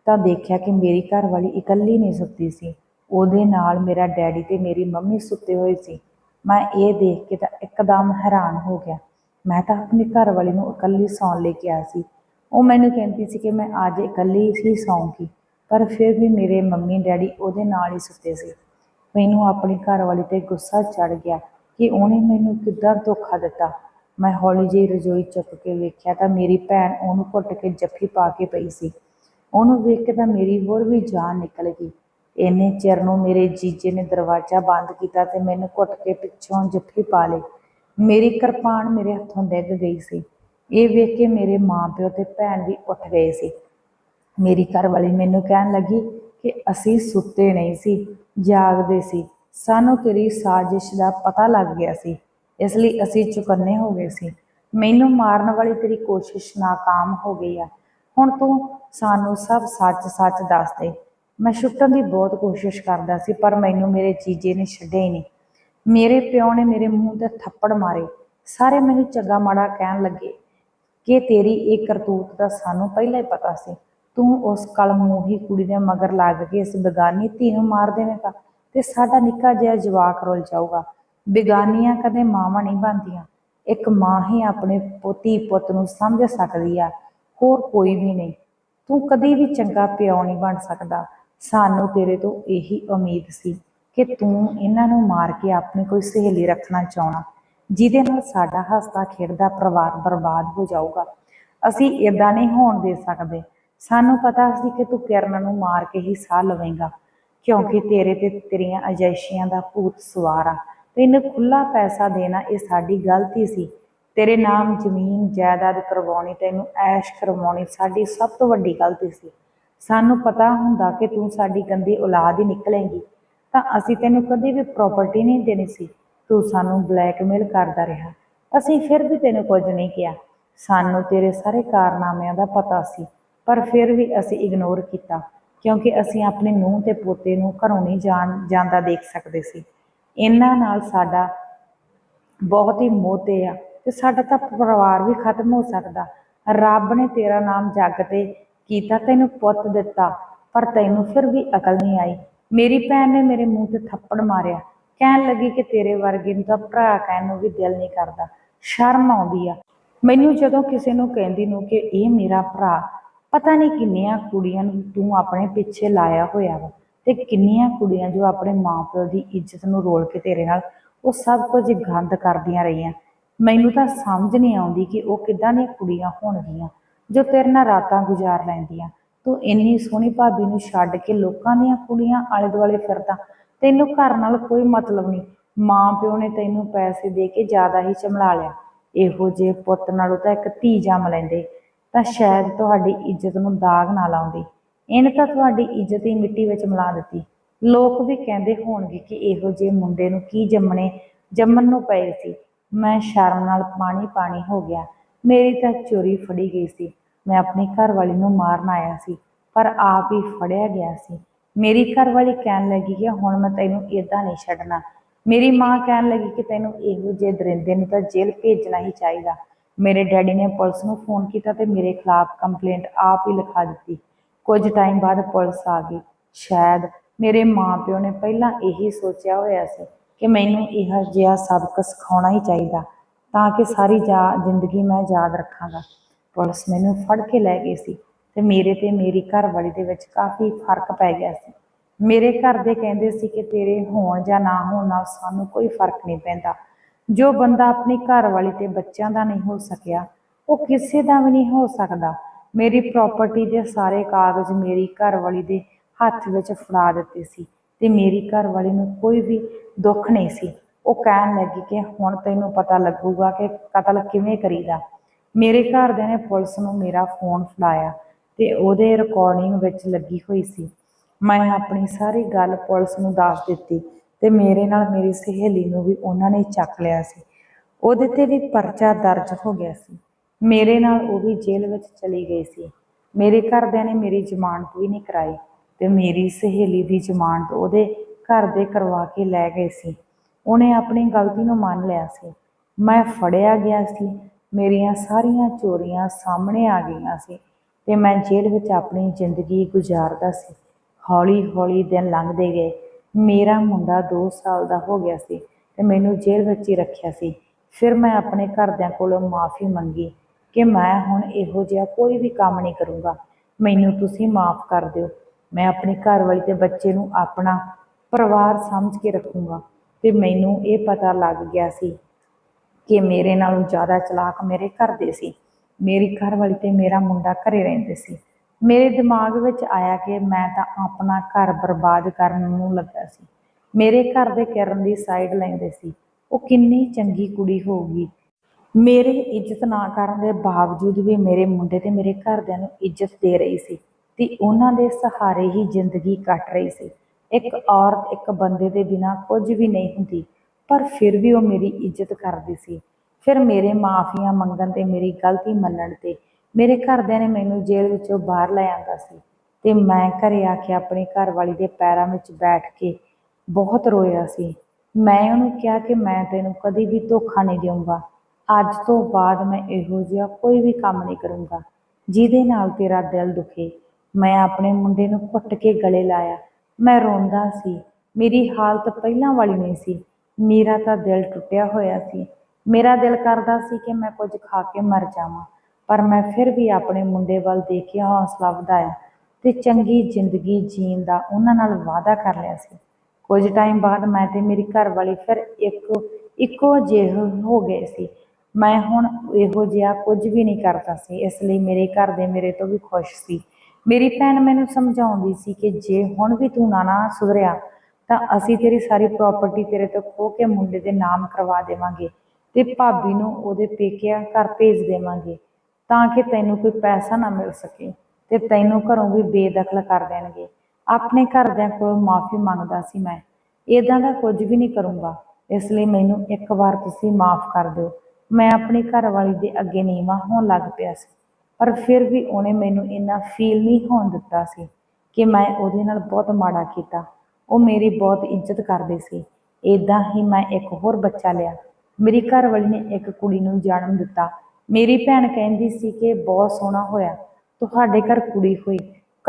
ਤਾਂ ਦੇਖਿਆ ਕਿ ਮੇਰੀ ਘਰਵਾਲੀ ਇਕੱਲੀ ਨਹੀਂ ਸੁੱਤੀ ਸੀ। ਉਹਦੇ ਨਾਲ ਮੇਰਾ ਡੈਡੀ ਤੇ ਮੇਰੀ ਮੰਮੀ ਸੁੱਤੇ ਹੋਏ ਸੀ। ਮੈਂ ਇਹ ਦੇਖ ਕੇ ਤਾਂ ਇੱਕਦਮ ਹੈਰਾਨ ਹੋ ਗਿਆ। ਮੈਂ ਤਾਂ ਆਪਣੀ ਘਰਵਾਲੀ ਨੂੰ ਇਕੱਲੀ ਸੌਣ ਲੈ ਕੇ ਆਇਆ ਸੀ। ਉਹ ਮੈਨੂੰ ਕਹਿੰਦੀ ਸੀ ਕਿ ਮੈਂ ਅੱਜ ਇਕੱਲੀ ਹੀ ਸੌਂਗੀ, ਪਰ ਫਿਰ ਵੀ ਮੇਰੇ ਮੰਮੀ ਡੈਡੀ ਉਹਦੇ ਨਾਲ ਹੀ ਸੁੱਤੇ ਸੀ। ਮੈਨੂੰ ਆਪਣੀ ਘਰਵਾਲੀ ਤੇ ਗੁੱਸਾ ਚੜ ਗਿਆ ਕਿ ਉਹਨੇ ਮੈਨੂੰ ਕਿੱਦਾਂ ਧੋਖਾ ਦਿੱਤਾ। ਮੈਂ ਹੌਲੀ ਜਿਹੀ ਰਜੋਈ ਚੁੱਕ ਕੇ ਵੇਖਿਆ ਤਾਂ ਮੇਰੀ ਭੈਣ ਉਹਨੂੰ ਘੁੱਟ ਕੇ ਜੱਫੀ ਪਾ ਕੇ ਪਈ ਸੀ। ਉਹਨੂੰ ਵੇਖ ਕੇ ਤਾਂ ਮੇਰੀ ਹੋਰ ਵੀ ਜਾਨ ਨਿਕਲ ਗਈ। ਇੰਨੇ ਚਿਰ ਨੂੰ ਮੇਰੇ ਜੀਜੇ ਨੇ ਦਰਵਾਜ਼ਾ ਬੰਦ ਕੀਤਾ ਤੇ ਮੈਨੂੰ ਘੁੱਟ ਕੇ ਪਿੱਛੋਂ ਜੱਫੀ ਪਾ ਲਈ। ਮੇਰੀ ਕਿਰਪਾਨ ਮੇਰੇ ਹੱਥੋਂ ਡਿੱਗ ਗਈ ਸੀ। ਇਹ ਵੇਖ ਕੇ ਮੇਰੇ ਮਾਂ ਪਿਓ ਤੇ ਭੈਣ ਵੀ ਉੱਠ ਗਏ ਸੀ। ਮੇਰੀ ਘਰਵਾਲੀ ਮੈਨੂੰ ਕਹਿਣ ਲੱਗੀ ਕਿ ਅਸੀਂ ਸੁੱਤੇ ਨਹੀਂ ਸੀ, ਜਾਗਦੇ ਸੀ। ਸਾਨੂੰ ਤੇਰੀ ਸਾਜ਼ਿਸ਼ ਦਾ ਪਤਾ ਲੱਗ ਗਿਆ ਸੀ। ਇਸ ਲਈ ਅਸੀਂ ਚੁਕੰਨੇ ਹੋ ਗਏ ਸੀ। ਮੈਨੂੰ ਮਾਰਨ ਵਾਲੀ ਤੇਰੀ ਕੋਸ਼ਿਸ਼ ਨਾਕਾਮ ਹੋ ਗਈ ਆ। ਹੁਣ ਤੂੰ ਸਾਨੂੰ ਸਭ ਸੱਚ-ਸੱਚ ਦੱਸ ਦੇ। ਮੈਂ ਛੁੱਟਣ ਦੀ ਬਹੁਤ ਕੋਸ਼ਿਸ਼ ਕਰਦਾ ਸੀ, ਪਰ ਮੈਨੂੰ ਮੇਰੇ ਜੀਜੇ ਨੇ ਛੱਡਿਆ ਹੀ ਨਹੀਂ। ਮੇਰੇ ਪਿਓ ਨੇ ਮੇਰੇ ਮੂੰਹ ਤੇ ਥੱਪੜ ਮਾਰੇ। ਸਾਰੇ ਮੈਨੂੰ ਚੰਗਾ ਮਾੜਾ ਕਹਿਣ ਲੱਗੇ ਕਿ ਤੇਰੀ ਇਹ ਕਰਤੂਤ ਦਾ ਸਾਨੂੰ ਪਹਿਲਾਂ ਹੀ ਪਤਾ ਸੀ। ਤੂੰ ਉਸ ਕਲਮੂਹੀ ਕੁੜੀ ਦੇ ਮਗਰ ਲੱਗ ਕੇ ਇਸ ਬੇਗਾਨੀ ਧੀ ਨੂੰ ਮਾਰ ਦੇਵੇਂਗਾ ਤੇ ਸਾਡਾ ਨਿੱਕਾ ਜਿਹਾ ਜਵਾਕ ਰੁੱਲ ਜਾਊਗਾ। ਬੇਗਾਨੀਆਂ ਕਦੇ ਮਾਵਾਂ ਨਹੀਂ ਬਣਦੀਆਂ। ਇੱਕ ਮਾਂ ਹੀ ਆਪਣੇ ਪੋਤੀ ਪੁੱਤ ਨੂੰ ਸਮਝ ਸਕਦੀ ਆ, ਹੋਰ ਕੋਈ ਵੀ ਨਹੀਂ। ਤੂੰ ਕਦੇ ਵੀ ਚੰਗਾ ਪਿਓ ਨਹੀਂ ਬਣ ਸਕਦਾ। ਸਾਨੂੰ ਤੇਰੇ ਤੋਂ ਇਹੀ ਉਮੀਦ ਸੀ ਕਿ ਤੂੰ ਇਹਨਾਂ ਨੂੰ ਮਾਰ ਕੇ ਆਪਣੀ ਕੋਈ ਸਹੇਲੀ ਰੱਖਣਾ ਚਾਹਣਾ, ਜਿਹਦੇ ਨਾਲ ਸਾਡਾ ਹੱਸਦਾ ਖੇਡਦਾ ਪਰਿਵਾਰ ਬਰਬਾਦ ਹੋ ਜਾਊਗਾ। ਅਸੀਂ ਇਦਾਂ ਨਹੀਂ ਹੋਣ ਦੇ ਸਕਦੇ। ਸਾਨੂੰ ਪਤਾ ਸੀ ਕਿ ਤੂੰ ਕਿਰਨ ਨੂੰ ਮਾਰ ਕੇ ਹੀ ਸਾਹ ਲਵੇਂਗਾ, ਕਿਉਂਕਿ ਤੇਰੇ ਤੇ ਤੇਰੀਆਂ ਅਜਾਇਸ਼ੀਆਂ ਦਾ ਭੂਤ ਸਵਾਰ ਆ। ਤੈਨੂੰ ਖੁੱਲਾ ਪੈਸਾ ਦੇਣਾ ਇਹ ਸਾਡੀ ਗਲਤੀ ਸੀ। ਤੇਰੇ ਨਾਮ ਜ਼ਮੀਨ, ਜਾਇਦਾਦ ਕਰਵਾਉਣੀ, ਤੈਨੂੰ ਐਸ਼ ਕਰਵਾਉਣੀ ਸਾਡੀ ਸਭ ਤੋਂ ਵੱਡੀ ਗਲਤੀ ਸੀ। ਸਾਨੂੰ ਪਤਾ ਹੁੰਦਾ ਕਿ ਤੂੰ ਸਾਡੀ ਗੰਦੀ ਔਲਾਦ ਹੀ ਨਿਕਲੇਂਗੀ, ਤਾਂ ਅਸੀਂ ਤੈਨੂੰ ਕਦੇ ਵੀ ਪ੍ਰਾਪਰਟੀ ਨਹੀਂ ਦੇਣੀ ਸੀ। ਤੂੰ ਸਾਨੂੰ ਬਲੈਕਮੇਲ ਕਰਦਾ ਰਿਹਾ। ਅਸੀਂ ਫਿਰ ਵੀ ਤੈਨੂੰ ਕੁਝ ਨਹੀਂ ਕਿਹਾ। ਸਾਨੂੰ ਤੇਰੇ ਸਾਰੇ ਕਾਰਨਾਮਿਆਂ ਦਾ ਪਤਾ ਸੀ, ਪਰ ਫਿਰ ਵੀ ਅਸੀਂ ਇਗਨੋਰ ਕੀਤਾ, ਕਿਉਂਕਿ ਅਸੀਂ ਆਪਣੇ ਨੂੰਹ ਤੇ ਪੋਤੇ ਨੂੰ ਘਰੋਂ ਨਹੀਂ ਜਾਣ, ਜਾਂਦਾ ਦੇਖ ਸਕਦੇ ਸੀ। ਇਹਨਾਂ ਨਾਲ ਸਾਡਾ ਬਹੁਤ ਹੀ ਮੋਹ ਆ, ਤੇ ਸਾਡਾ ਤਾਂ ਪਰਿਵਾਰ ਵੀ ਖਤਮ ਹੋ ਸਕਦਾ। ਰੱਬ ਨੇ ਤੇਰਾ ਨਾਮ ਜੱਗ ਤੇ ਕੀਤਾ ਤੈਨੂੰ ਪੁੱਤ ਦਿੱਤਾ, ਪਰ ਤੈਨੂੰ ਫਿਰ ਵੀ ਅਕਲ ਨਹੀਂ ਆਈ। ਮੇਰੀ ਭੈਣ ਨੇ ਮੇਰੇ ਮੂੰਹ ਤੇ ਥੱਪੜ ਮਾਰਿਆ। ਕਹਿਣ ਲੱਗੀ ਕਿ ਤੇਰੇ ਵਰਗੇ ਨੂੰ ਤਾਂ ਭਰਾ ਕਹਿਣ ਨੂੰ ਵੀ ਦਿਲ ਨਹੀਂ ਕਰਦਾ। ਸ਼ਰਮ ਆਉਂਦੀ ਆ। ਮੈਨੂੰ ਜਦੋਂ ਕਿਸੇ ਨੂੰ ਕਹਿੰਦੀ ਨੂੰ ਕਿ ਇਹ ਮੇਰਾ ਭਰਾ, ਪਤਾ ਨਹੀਂ ਕਿੰਨੀਆਂ ਕੁੜੀਆਂ ਨੂੰ ਤੂੰ ਆਪਣੇ ਪਿੱਛੇ ਲਾਇਆ ਹੋਇਆ ਵਾ ਤੇ ਕਿੰਨੀਆਂ ਕੁੜੀਆਂ ਜੋ ਆਪਣੇ ਮਾਪਿਓ ਦੀ ਇੱਜ਼ਤ ਨੂੰ ਰੋਲ ਕੇ ਤੇਰੇ ਨਾਲ ਉਹ ਸਭ ਕੁਝ ਗੰਦ ਕਰਦੀਆਂ ਰਹੀਆਂ। ਮੈਨੂੰ ਤਾਂ ਸਮਝ ਨਹੀਂ ਆਉਂਦੀ ਕਿ ਉਹ ਕਿੱਦਾਂ ਦੀਆਂ ਕੁੜੀਆਂ ਹੋਣਗੀਆਂ। ਜੋ ਤੇਰੇ ਨਾਲ ਰਾਤਾਂ ਗੁਜ਼ਾਰ ਲੈਂਦੀਆਂ। ਤੂੰ ਇੰਨੀ ਸੋਹਣੀ ਭਾਬੀ ਨੂੰ ਛੱਡ ਕੇ ਲੋਕਾਂ ਦੀਆਂ ਕੁੜੀਆਂ ਆਲੇ ਦੁਆਲੇ ਫਿਰਦਾ। ਤੈਨੂੰ ਘਰ ਨਾਲ ਕੋਈ ਮਤਲਬ ਨਹੀਂ। ਮਾਂ ਪਿਓ ਨੇ ਤੈਨੂੰ ਪੈਸੇ ਦੇ ਕੇ ਜ਼ਿਆਦਾ ਹੀ ਚਮਲਾ ਲਿਆ। ਇਹੋ ਜਿਹੇ ਪੁੱਤ ਨਾਲੋਂ ਤਾਂ ਇੱਕ ਧੀ ਜੰਮ ਲੈਂਦੇ। ਤਾਂ ਸ਼ਾਇਦ ਤੁਹਾਡੀ ਇੱਜ਼ਤ ਨੂੰ ਦਾਗ ਨਾ ਲਾਉਂਦੀ। ਇਹਨੇ ਤਾਂ ਤੁਹਾਡੀ ਇੱਜ਼ਤ ਹੀ ਮਿੱਟੀ ਵਿੱਚ ਮਿਲਾ ਦਿੱਤੀ। ਲੋਕ ਵੀ ਕਹਿੰਦੇ ਹੋਣਗੇ ਕਿ ਇਹੋ ਜਿਹੇ ਮੁੰਡੇ ਨੂੰ ਕੀ ਜੰਮਣੇ ਜੰਮਣ ਨੂੰ ਪਏ ਸੀ। ਮੈਂ ਸ਼ਰਮ ਨਾਲ ਪਾਣੀ ਪਾਣੀ ਹੋ ਗਿਆ। ਮੇਰੀ ਤਾਂ ਚੋਰੀ ਫੜੀ ਗਈ ਸੀ। ਮੈਂ ਆਪਣੀ ਘਰਵਾਲੀ ਨੂੰ ਮਾਰਨ ਆਇਆ ਸੀ, ਪਰ ਆਪ ਹੀ ਫੜਿਆ ਗਿਆ ਸੀ। ਮੇਰੀ ਘਰਵਾਲੀ ਕਹਿਣ ਲੱਗੀ ਕਿ ਹੁਣ ਮੈਂ ਤੈਨੂੰ ਇਦਾਂ ਨਹੀਂ ਛੱਡਣਾ। ਮੇਰੀ ਮਾਂ ਕਹਿਣ ਲੱਗੀ ਕਿ ਤੈਨੂੰ ਇਹੋ ਜਿਹੇ ਦਰਿੰਦੇ ਨੂੰ ਤਾਂ ਜੇਲ੍ਹ ਭੇਜਣਾ ਹੀ ਚਾਹੀਦਾ। ਮੇਰੇ ਡੈਡੀ ਨੇ ਪੁਲਿਸ ਨੂੰ ਫੋਨ ਕੀਤਾ ਤੇ ਮੇਰੇ ਖਿਲਾਫ ਕੰਪਲੇਂਟ ਆਪ ਹੀ ਲਿਖਾ ਦਿੱਤੀ। ਕੁਝ ਟਾਈਮ ਬਾਅਦ ਪੁਲਿਸ ਆ ਗਈ। ਸ਼ਾਇਦ ਮੇਰੇ ਮਾਪਿਓ ਨੇ ਪਹਿਲਾਂ ਇਹੀ ਸੋਚਿਆ ਹੋਇਆ ਸੀ ਕਿ ਮੈਨੂੰ ਇਹ ਜਿਹਾ ਸਬਕ ਸਿਖਾਉਣਾ ਹੀ ਚਾਹੀਦਾ। ਤਾਂ ਕਿ ਸਾਰੀ ਜਾ, ਜ਼ਿੰਦਗੀ ਮੈਂ ਯਾਦ ਰੱਖਾਂਗਾ। ਪੁਲਿਸ ਮੈਨੂੰ ਫੜ ਕੇ ਲੈ ਗਈ ਸੀ ਤੇ ਮੇਰੇ ਤੇ ਮੇਰੀ ਘਰਵਾਲੀ ਦੇ ਵਿੱਚ ਕਾਫੀ ਫ਼ਰਕ ਪੈ ਗਿਆ ਸੀ। ਮੇਰੇ ਘਰ ਦੇ ਕਹਿੰਦੇ ਸੀ ਕਿ ਤੇਰੇ ਹੋਣ ਜਾਂ ਨਾ ਹੋਣ ਨਾਲ ਸਾਨੂੰ ਕੋਈ ਫ਼ਰਕ ਨਹੀਂ ਪੈਂਦਾ। ਜੋ ਬੰਦਾ ਆਪਣੀ ਘਰਵਾਲੀ ਤੇ ਬੱਚਿਆਂ ਦਾ ਨਹੀਂ ਹੋ ਸਕਿਆ, ਉਹ ਕਿਸੇ ਦਾ ਵੀ ਨਹੀਂ ਹੋ ਸਕਦਾ। ਮੇਰੀ ਪ੍ਰਾਪਰਟੀ ਦੇ ਸਾਰੇ ਕਾਗਜ਼ ਮੇਰੀ ਘਰਵਾਲੀ ਦੇ ਹੱਥ ਵਿੱਚ ਫੜਾ ਦਿੱਤੇ ਸੀ ਤੇ ਮੇਰੀ ਘਰਵਾਲੀ ਨੂੰ ਕੋਈ ਵੀ ਦੁੱਖ ਨਹੀਂ ਸੀ। ਉਹ ਕਹਿਣ ਲੱਗੀ ਕਿ ਹੁਣ ਤੈਨੂੰ ਪਤਾ ਲੱਗੂਗਾ ਕਿ ਕਤਲ ਕਿਵੇਂ ਕਰੀਦਾ। ਮੇਰੇ ਘਰਦਿਆਂ ਨੇ ਪੁਲਿਸ ਨੂੰ ਮੇਰਾ ਫੋਨ ਫੜਾਇਆ ਤੇ ਉਹਦੇ ਰਿਕਾਰਡਿੰਗ ਵਿੱਚ ਲੱਗੀ ਹੋਈ ਸੀ। ਮੈਂ ਆਪਣੀ ਸਾਰੀ ਗੱਲ ਪੁਲਿਸ ਨੂੰ ਦੱਸ ਦਿੱਤੀ ਤੇ ਮੇਰੇ ਨਾਲ ਮੇਰੀ ਸਹੇਲੀ ਨੂੰ ਵੀ ਉਹਨਾਂ ਨੇ ਚੱਕ ਲਿਆ ਸੀ। ਉਹਦੇ ਤੇ ਵੀ ਪਰਚਾ ਦਰਜ ਹੋ ਗਿਆ ਸੀ। ਮੇਰੇ ਨਾਲ ਉਹ ਵੀ ਜੇਲ੍ਹ ਵਿੱਚ ਚਲੀ ਗਈ ਸੀ। ਮੇਰੇ ਘਰਦਿਆਂ ਨੇ ਮੇਰੀ ਜ਼ਮਾਨਤ ਵੀ ਨਹੀਂ ਕਰਾਈ ਤੇ ਮੇਰੀ ਸਹੇਲੀ ਦੀ ਜ਼ਮਾਨਤ ਉਹਦੇ ਘਰ ਦੇ ਕਰਵਾ ਕੇ ਲੈ ਗਏ ਸੀ। ਉਹਨੇ ਆਪਣੀ ਗਲਤੀ ਨੂੰ ਮੰਨ ਲਿਆ ਸੀ। ਮੈਂ ਫੜਿਆ ਗਿਆ ਸੀ। ਮੇਰੀਆਂ ਸਾਰੀਆਂ ਚੋਰੀਆਂ ਸਾਹਮਣੇ ਆ ਗਈਆਂ ਸੀ ਤੇ ਮੈਂ ਜੇਲ੍ਹ ਵਿੱਚ ਆਪਣੀ ਜ਼ਿੰਦਗੀ ਗੁਜ਼ਾਰਦਾ ਸੀ। ਹੌਲੀ ਹੌਲੀ ਦਿਨ ਲੰਘਦੇ ਗਏ। ਮੇਰਾ ਮੁੰਡਾ 2 ਸਾਲ ਦਾ ਹੋ ਗਿਆ ਸੀ ਤੇ ਮੈਨੂੰ ਜੇਲ੍ਹ ਵਿੱਚ ਹੀ ਰੱਖਿਆ ਸੀ। ਫਿਰ ਮੈਂ ਆਪਣੇ ਘਰਦਿਆਂ ਕੋਲੋਂ ਮਾਫੀ ਮੰਗੀ ਕਿ ਮੈਂ ਹੁਣ ਇਹੋ ਜਿਹਾ ਕੋਈ ਵੀ ਕੰਮ ਨਹੀਂ ਕਰੂੰਗਾ। ਮੈਨੂੰ ਤੁਸੀਂ ਮਾਫ ਕਰ ਦਿਓ। ਮੈਂ ਆਪਣੀ ਘਰਵਾਲੀ ਤੇ ਬੱਚੇ ਨੂੰ ਆਪਣਾ ਪਰਿਵਾਰ ਸਮਝ ਕੇ ਰੱਖੂੰਗਾ। ਤੇ ਮੈਨੂੰ ਇਹ ਪਤਾ ਲੱਗ ਗਿਆ ਸੀ ਕਿ ਮੇਰੇ ਨਾਲੋਂ ਜ਼ਿਆਦਾ ਚਲਾਕ ਮੇਰੇ ਘਰ ਦੇ ਸੀ। ਮੇਰੀ ਘਰ ਵਾਲੀ ਤੇ ਮੇਰਾ ਮੁੰਡਾ ਘਰੇ ਰਹਿੰਦੇ ਸੀ। ਮੇਰੇ ਦਿਮਾਗ ਵਿੱਚ ਆਇਆ ਕਿ ਮੈਂ ਤਾਂ ਆਪਣਾ ਘਰ ਬਰਬਾਦ ਕਰਨ ਨੂੰ ਲੱਗਾ ਸੀ। ਮੇਰੇ ਘਰ ਦੇ ਕਿਰਨ ਦੀ ਸਾਈਡ ਲੈਂਦੇ ਸੀ। ਉਹ ਕਿੰਨੀ ਚੰਗੀ ਕੁੜੀ ਹੋਊਗੀ। ਮੇਰੇ ਇੱਜ਼ਤ ਨਾ ਕਰਨ ਦੇ ਬਾਵਜੂਦ ਵੀ ਮੇਰੇ ਮੁੰਡੇ ਤੇ ਮੇਰੇ ਘਰਦਿਆਂ ਨੂੰ ਇੱਜ਼ਤ ਦੇ ਰਹੀ ਸੀ ਤੇ ਉਹਨਾਂ ਦੇ ਸਹਾਰੇ ਹੀ ਜ਼ਿੰਦਗੀ ਕੱਟ ਰਹੀ ਸੀ। ਇੱਕ ਔਰਤ ਇੱਕ ਬੰਦੇ ਦੇ ਬਿਨਾ ਕੁਝ ਵੀ ਨਹੀਂ ਹੁੰਦੀ, ਪਰ ਫਿਰ ਵੀ ਉਹ ਮੇਰੀ ਇੱਜ਼ਤ ਕਰਦੀ ਸੀ। ਫਿਰ ਮੇਰੇ ਮਾਫੀਆਂ ਮੰਗਣ ਤੇ ਮੇਰੀ ਗਲਤੀ ਮੰਨਣ ਤੇ ਮੇਰੇ ਘਰਦਿਆਂ ਨੇ ਮੈਨੂੰ ਜੇਲ੍ਹ ਵਿੱਚੋਂ ਬਾਹਰ ਲੈ ਆਂਦਾ ਸੀ ਤੇ ਮੈਂ ਘਰੇ ਆ ਕੇ ਆਪਣੀ ਘਰਵਾਲੀ ਦੇ ਪੈਰਾਂ ਵਿੱਚ ਬੈਠ ਕੇ ਬਹੁਤ ਰੋਇਆ ਸੀ। ਮੈਂ ਉਹਨੂੰ ਕਿਹਾ ਕਿ ਮੈਂ ਤੈਨੂੰ ਕਦੀ ਵੀ ਧੋਖਾ ਨਹੀਂ ਦੇਵਾਂਗਾ ਅੱਜ ਤੋਂ ਬਾਅਦ ਮੈਂ ਇਹੋ ਜਿਹਾ ਕੋਈ ਵੀ ਕੰਮ ਨਹੀਂ ਕਰੂੰਗਾ, ਜਿਹਦੇ ਨਾਲ ਤੇਰਾ ਦਿਲ ਦੁਖੇ। ਮੈਂ ਆਪਣੇ ਮੁੰਡੇ ਨੂੰ ਘੁੱਟ ਕੇ ਗਲੇ ਲਾਇਆ। ਮੈਂ ਰੋਂਦਾ ਸੀ। ਮੇਰੀ ਹਾਲਤ ਪਹਿਲਾਂ ਵਾਲੀ ਨਹੀਂ ਸੀ। ਮੇਰਾ ਤਾਂ ਦਿਲ ਟੁੱਟਿਆ ਹੋਇਆ ਸੀ। ਮੇਰਾ ਦਿਲ ਕਰਦਾ ਸੀ ਕਿ ਮੈਂ ਕੁਝ ਖਾ ਕੇ ਮਰ ਜਾਵਾਂ, ਪਰ ਮੈਂ ਫਿਰ ਵੀ ਆਪਣੇ ਮੁੰਡੇ ਵੱਲ ਦੇਖਿਆ ਹੌਸਲਾ ਵਧਾਇਆ ਤੇ ਚੰਗੀ ਜ਼ਿੰਦਗੀ ਜੀਣ ਦਾ ਉਹਨਾਂ ਨਾਲ ਵਾਅਦਾ ਕਰ ਲਿਆ ਸੀ। ਕੁਝ ਟਾਈਮ ਬਾਅਦ ਮੈਂ ਤੇ ਮੇਰੀ ਘਰ ਵਾਲੀ ਫਿਰ ਇੱਕ, ਇੱਕੋ ਜਿਹੇ ਹੋ ਗਏ ਸੀ। ਮੈਂ ਹੁਣ ਇਹੋ ਜਿਹਾ ਕੁਝ ਵੀ ਨਹੀਂ ਕਰਦਾ ਸੀ, ਇਸ ਲਈ ਮੇਰੇ ਘਰ ਦੇ ਮੇਰੇ ਤੋਂ ਵੀ ਖੁਸ਼ ਸੀ। ਮੇਰੀ ਭੈਣ ਮੈਨੂੰ ਸਮਝਾਉਂਦੀ ਸੀ ਕਿ ਜੇ ਹੁਣ ਵੀ ਤੂੰ ਨਾ ਨਾ ਸੁਧਰਿਆ, ਤਾਂ ਅਸੀਂ ਤੇਰੀ ਸਾਰੀ ਪ੍ਰਾਪਰਟੀ ਤੇਰੇ ਤੋਂ ਖੋਹ ਕੇ ਮੁੰਡੇ ਦੇ ਨਾਮ ਕਰਵਾ ਦੇਵਾਂਗੇ ਤੇ ਭਾਬੀ ਨੂੰ ਉਹਦੇ ਪੇਕਿਆਂ ਘਰ ਭੇਜ ਦੇਵਾਂਗੇ ਤਾਂ ਕਿ ਤੈਨੂੰ ਕੋਈ ਪੈਸਾ ਨਾ ਮਿਲ ਸਕੇ ਤੇ ਤੈਨੂੰ ਘਰੋਂ ਵੀ ਬੇਦਖਲ ਕਰ ਦੇਣਗੇ। ਆਪਣੇ ਘਰਦਿਆਂ ਕੋਲੋਂ ਮਾਫੀ ਮੰਗਦਾ ਸੀ ਮੈਂ। ਇਦਾਂ ਦਾ ਕੁਝ ਵੀ ਨਹੀਂ ਕਰੂੰਗਾ। ਇਸ ਲਈ ਮੈਨੂੰ ਇੱਕ ਵਾਰ ਤੁਸੀਂ ਮਾਫ ਕਰ ਦਿਓ। ਮੈਂ ਆਪਣੀ ਘਰਵਾਲੀ ਦੇ ਅੱਗੇ ਨੀਵਾਂ ਹੋਣ ਲੱਗ ਪਿਆ ਸੀ। ਪਰ ਫਿਰ ਵੀ ਉਹਨੇ ਮੈਨੂੰ ਇੰਨਾ ਫੀਲ ਨਹੀਂ ਹੋਣ ਦਿੱਤਾ ਸੀ ਕਿ ਮੈਂ ਉਹਦੇ ਨਾਲ ਬਹੁਤ ਮਾੜਾ ਕੀਤਾ। ਉਹ ਮੇਰੀ ਬਹੁਤ ਇੱਜ਼ਤ ਕਰਦੇ ਸੀ। ਇਦਾਂ ਹੀ ਮੈਂ ਇੱਕ ਹੋਰ ਬੱਚਾ ਲਿਆ। ਮੇਰੀ ਘਰਵਾਲੀ ਨੇ ਇੱਕ ਕੁੜੀ ਨੂੰ ਜਨਮ ਦਿੱਤਾ। ਮੇਰੀ ਭੈਣ ਕਹਿੰਦੀ ਸੀ ਕਿ ਬਹੁਤ ਸੋਹਣਾ ਹੋਇਆ। ਤੁਹਾਡੇ ਘਰ ਕੁੜੀ ਹੋਈ।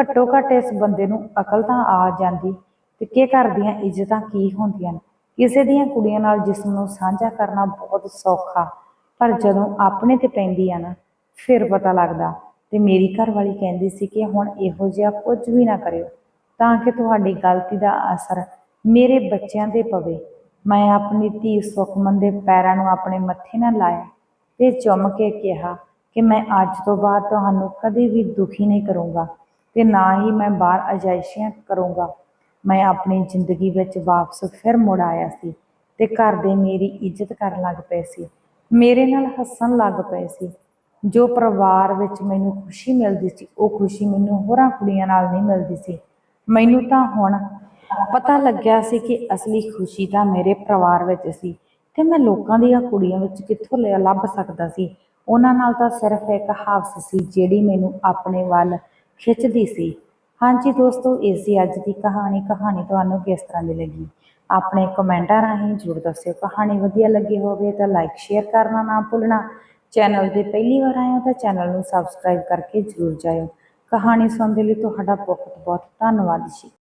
ਘੱਟੋ ਘੱਟ ਇਸ ਬੰਦੇ ਨੂੰ ਅਕਲ ਤਾਂ ਆ ਜਾਂਦੀ। ਤੇ ਕਿ ਘਰ ਦੀਆਂ ਇੱਜ਼ਤਾਂ ਕੀ ਹੁੰਦੀਆਂ ਨੇ? ਕਿਸੇ ਦੀਆਂ ਕੁੜੀਆਂ ਨਾਲ ਜਿਸਮ ਨੂੰ ਸਾਂਝਾ ਕਰਨਾ ਬਹੁਤ ਸੌਖਾ। ਪਰ ਜਦੋਂ ਆਪਣੇ ਤੇ ਪੈਂਦੀ ਆ ਨਾ ਫਿਰ ਪਤਾ ਲੱਗਦਾ ਤੇ ਮੇਰੀ ਘਰਵਾਲੀ ਕਹਿੰਦੀ ਸੀ ਕਿ ਹੁਣ ਇਹੋ ਜਿਹਾ ਕੁਝ ਵੀ ਨਾ ਕਰਿਓ, ਤਾਂ ਕਿ ਤੁਹਾਡੀ ਗਲਤੀ ਦਾ ਅਸਰ ਮੇਰੇ ਬੱਚਿਆਂ ਤੇ ਪਵੇ। ਮੈਂ ਆਪਣੀ ਧੀ ਸੁਖਮਨ ਦੇ ਪੈਰਾਂ ਨੂੰ ਆਪਣੇ ਮੱਥੇ ਨਾਲ ਲਾਇਆ ਤੇ ਚੁੰਮ ਕੇ ਕਿਹਾ ਕਿ ਮੈਂ ਅੱਜ ਤੋਂ ਬਾਅਦ ਤੁਹਾਨੂੰ ਕਦੇ ਵੀ ਦੁਖੀ ਨਹੀਂ ਕਰੂੰਗਾ ਤੇ ਨਾ ਹੀ ਮੈਂ ਬਾਹਰ ਅਜਾਇਸ਼ੀਆਂ ਕਰੂੰਗਾ। ਮੈਂ ਆਪਣੀ ਜ਼ਿੰਦਗੀ ਵਿੱਚ ਵਾਪਸ ਫਿਰ ਮੁੜ ਆਇਆ ਸੀ ਤੇ ਘਰ ਦੇ ਮੇਰੀ ਇੱਜ਼ਤ ਕਰਨ ਲੱਗ ਪਏ ਸੀ। ਮੇਰੇ ਨਾਲ ਹੱਸਣ ਲੱਗ ਪਏ ਸੀ। ਜੋ ਪਰਿਵਾਰ ਵਿੱਚ ਮੈਨੂੰ ਖੁਸ਼ੀ ਮਿਲਦੀ ਸੀ, ਉਹ ਖੁਸ਼ੀ ਮੈਨੂੰ ਹੋਰਾਂ ਕੁੜੀਆਂ ਨਾਲ ਨਹੀਂ ਮਿਲਦੀ ਸੀ। ਮੈਨੂੰ ਤਾਂ ਹੁਣ ਪਤਾ ਲੱਗਿਆ ਸੀ ਕਿ ਅਸਲੀ ਖੁਸ਼ੀ ਤਾਂ ਮੇਰੇ ਪਰਿਵਾਰ ਵਿੱਚ ਸੀ ਤੇ ਮੈਂ ਲੋਕਾਂ ਦੀਆਂ ਕੁੜੀਆਂ ਵਿੱਚ ਕਿੱਥੋਂ ਲਿਆ ਲੱਭ ਸਕਦਾ ਸੀ। ਉਹਨਾਂ ਨਾਲ ਤਾਂ ਸਿਰਫ ਇੱਕ ਹਵਸ ਸੀ ਜਿਹੜੀ ਮੈਨੂੰ ਆਪਣੇ ਵੱਲ ਖਿੱਚਦੀ ਸੀ। ਹਾਂਜੀ ਦੋਸਤੋ, ਇਹ ਸੀ ਅੱਜ ਦੀ ਕਹਾਣੀ। ਕਹਾਣੀ ਤੁਹਾਨੂੰ ਕਿਸ ਤਰ੍ਹਾਂ ਦੀ ਲੱਗੀ? ਆਪਣੇ ਕਮੈਂਟਾਂ ਰਾਹੀਂ ਜ਼ਰੂਰ ਦੱਸਿਓ। ਕਹਾਣੀ ਵਧੀਆ ਲੱਗੀ ਹੋਵੇ ਤਾਂ ਲਾਈਕ ਸ਼ੇਅਰ ਕਰਨਾ ਨਾ ਭੁੱਲਣਾ। ਚੈਨਲ ਦੇ ਪਹਿਲੀ ਵਾਰ ਆਏ ਹੋ ਤਾਂ ਚੈਨਲ ਨੂੰ ਸਬਸਕ੍ਰਾਈਬ ਕਰਕੇ ਜ਼ਰੂਰ ਜਾਇਓ। ਕਹਾਣੀ ਸੁਣਨ ਦੇ ਲਈ ਤੁਹਾਡਾ ਬਹੁਤ ਬਹੁਤ ਧੰਨਵਾਦ ਜੀ।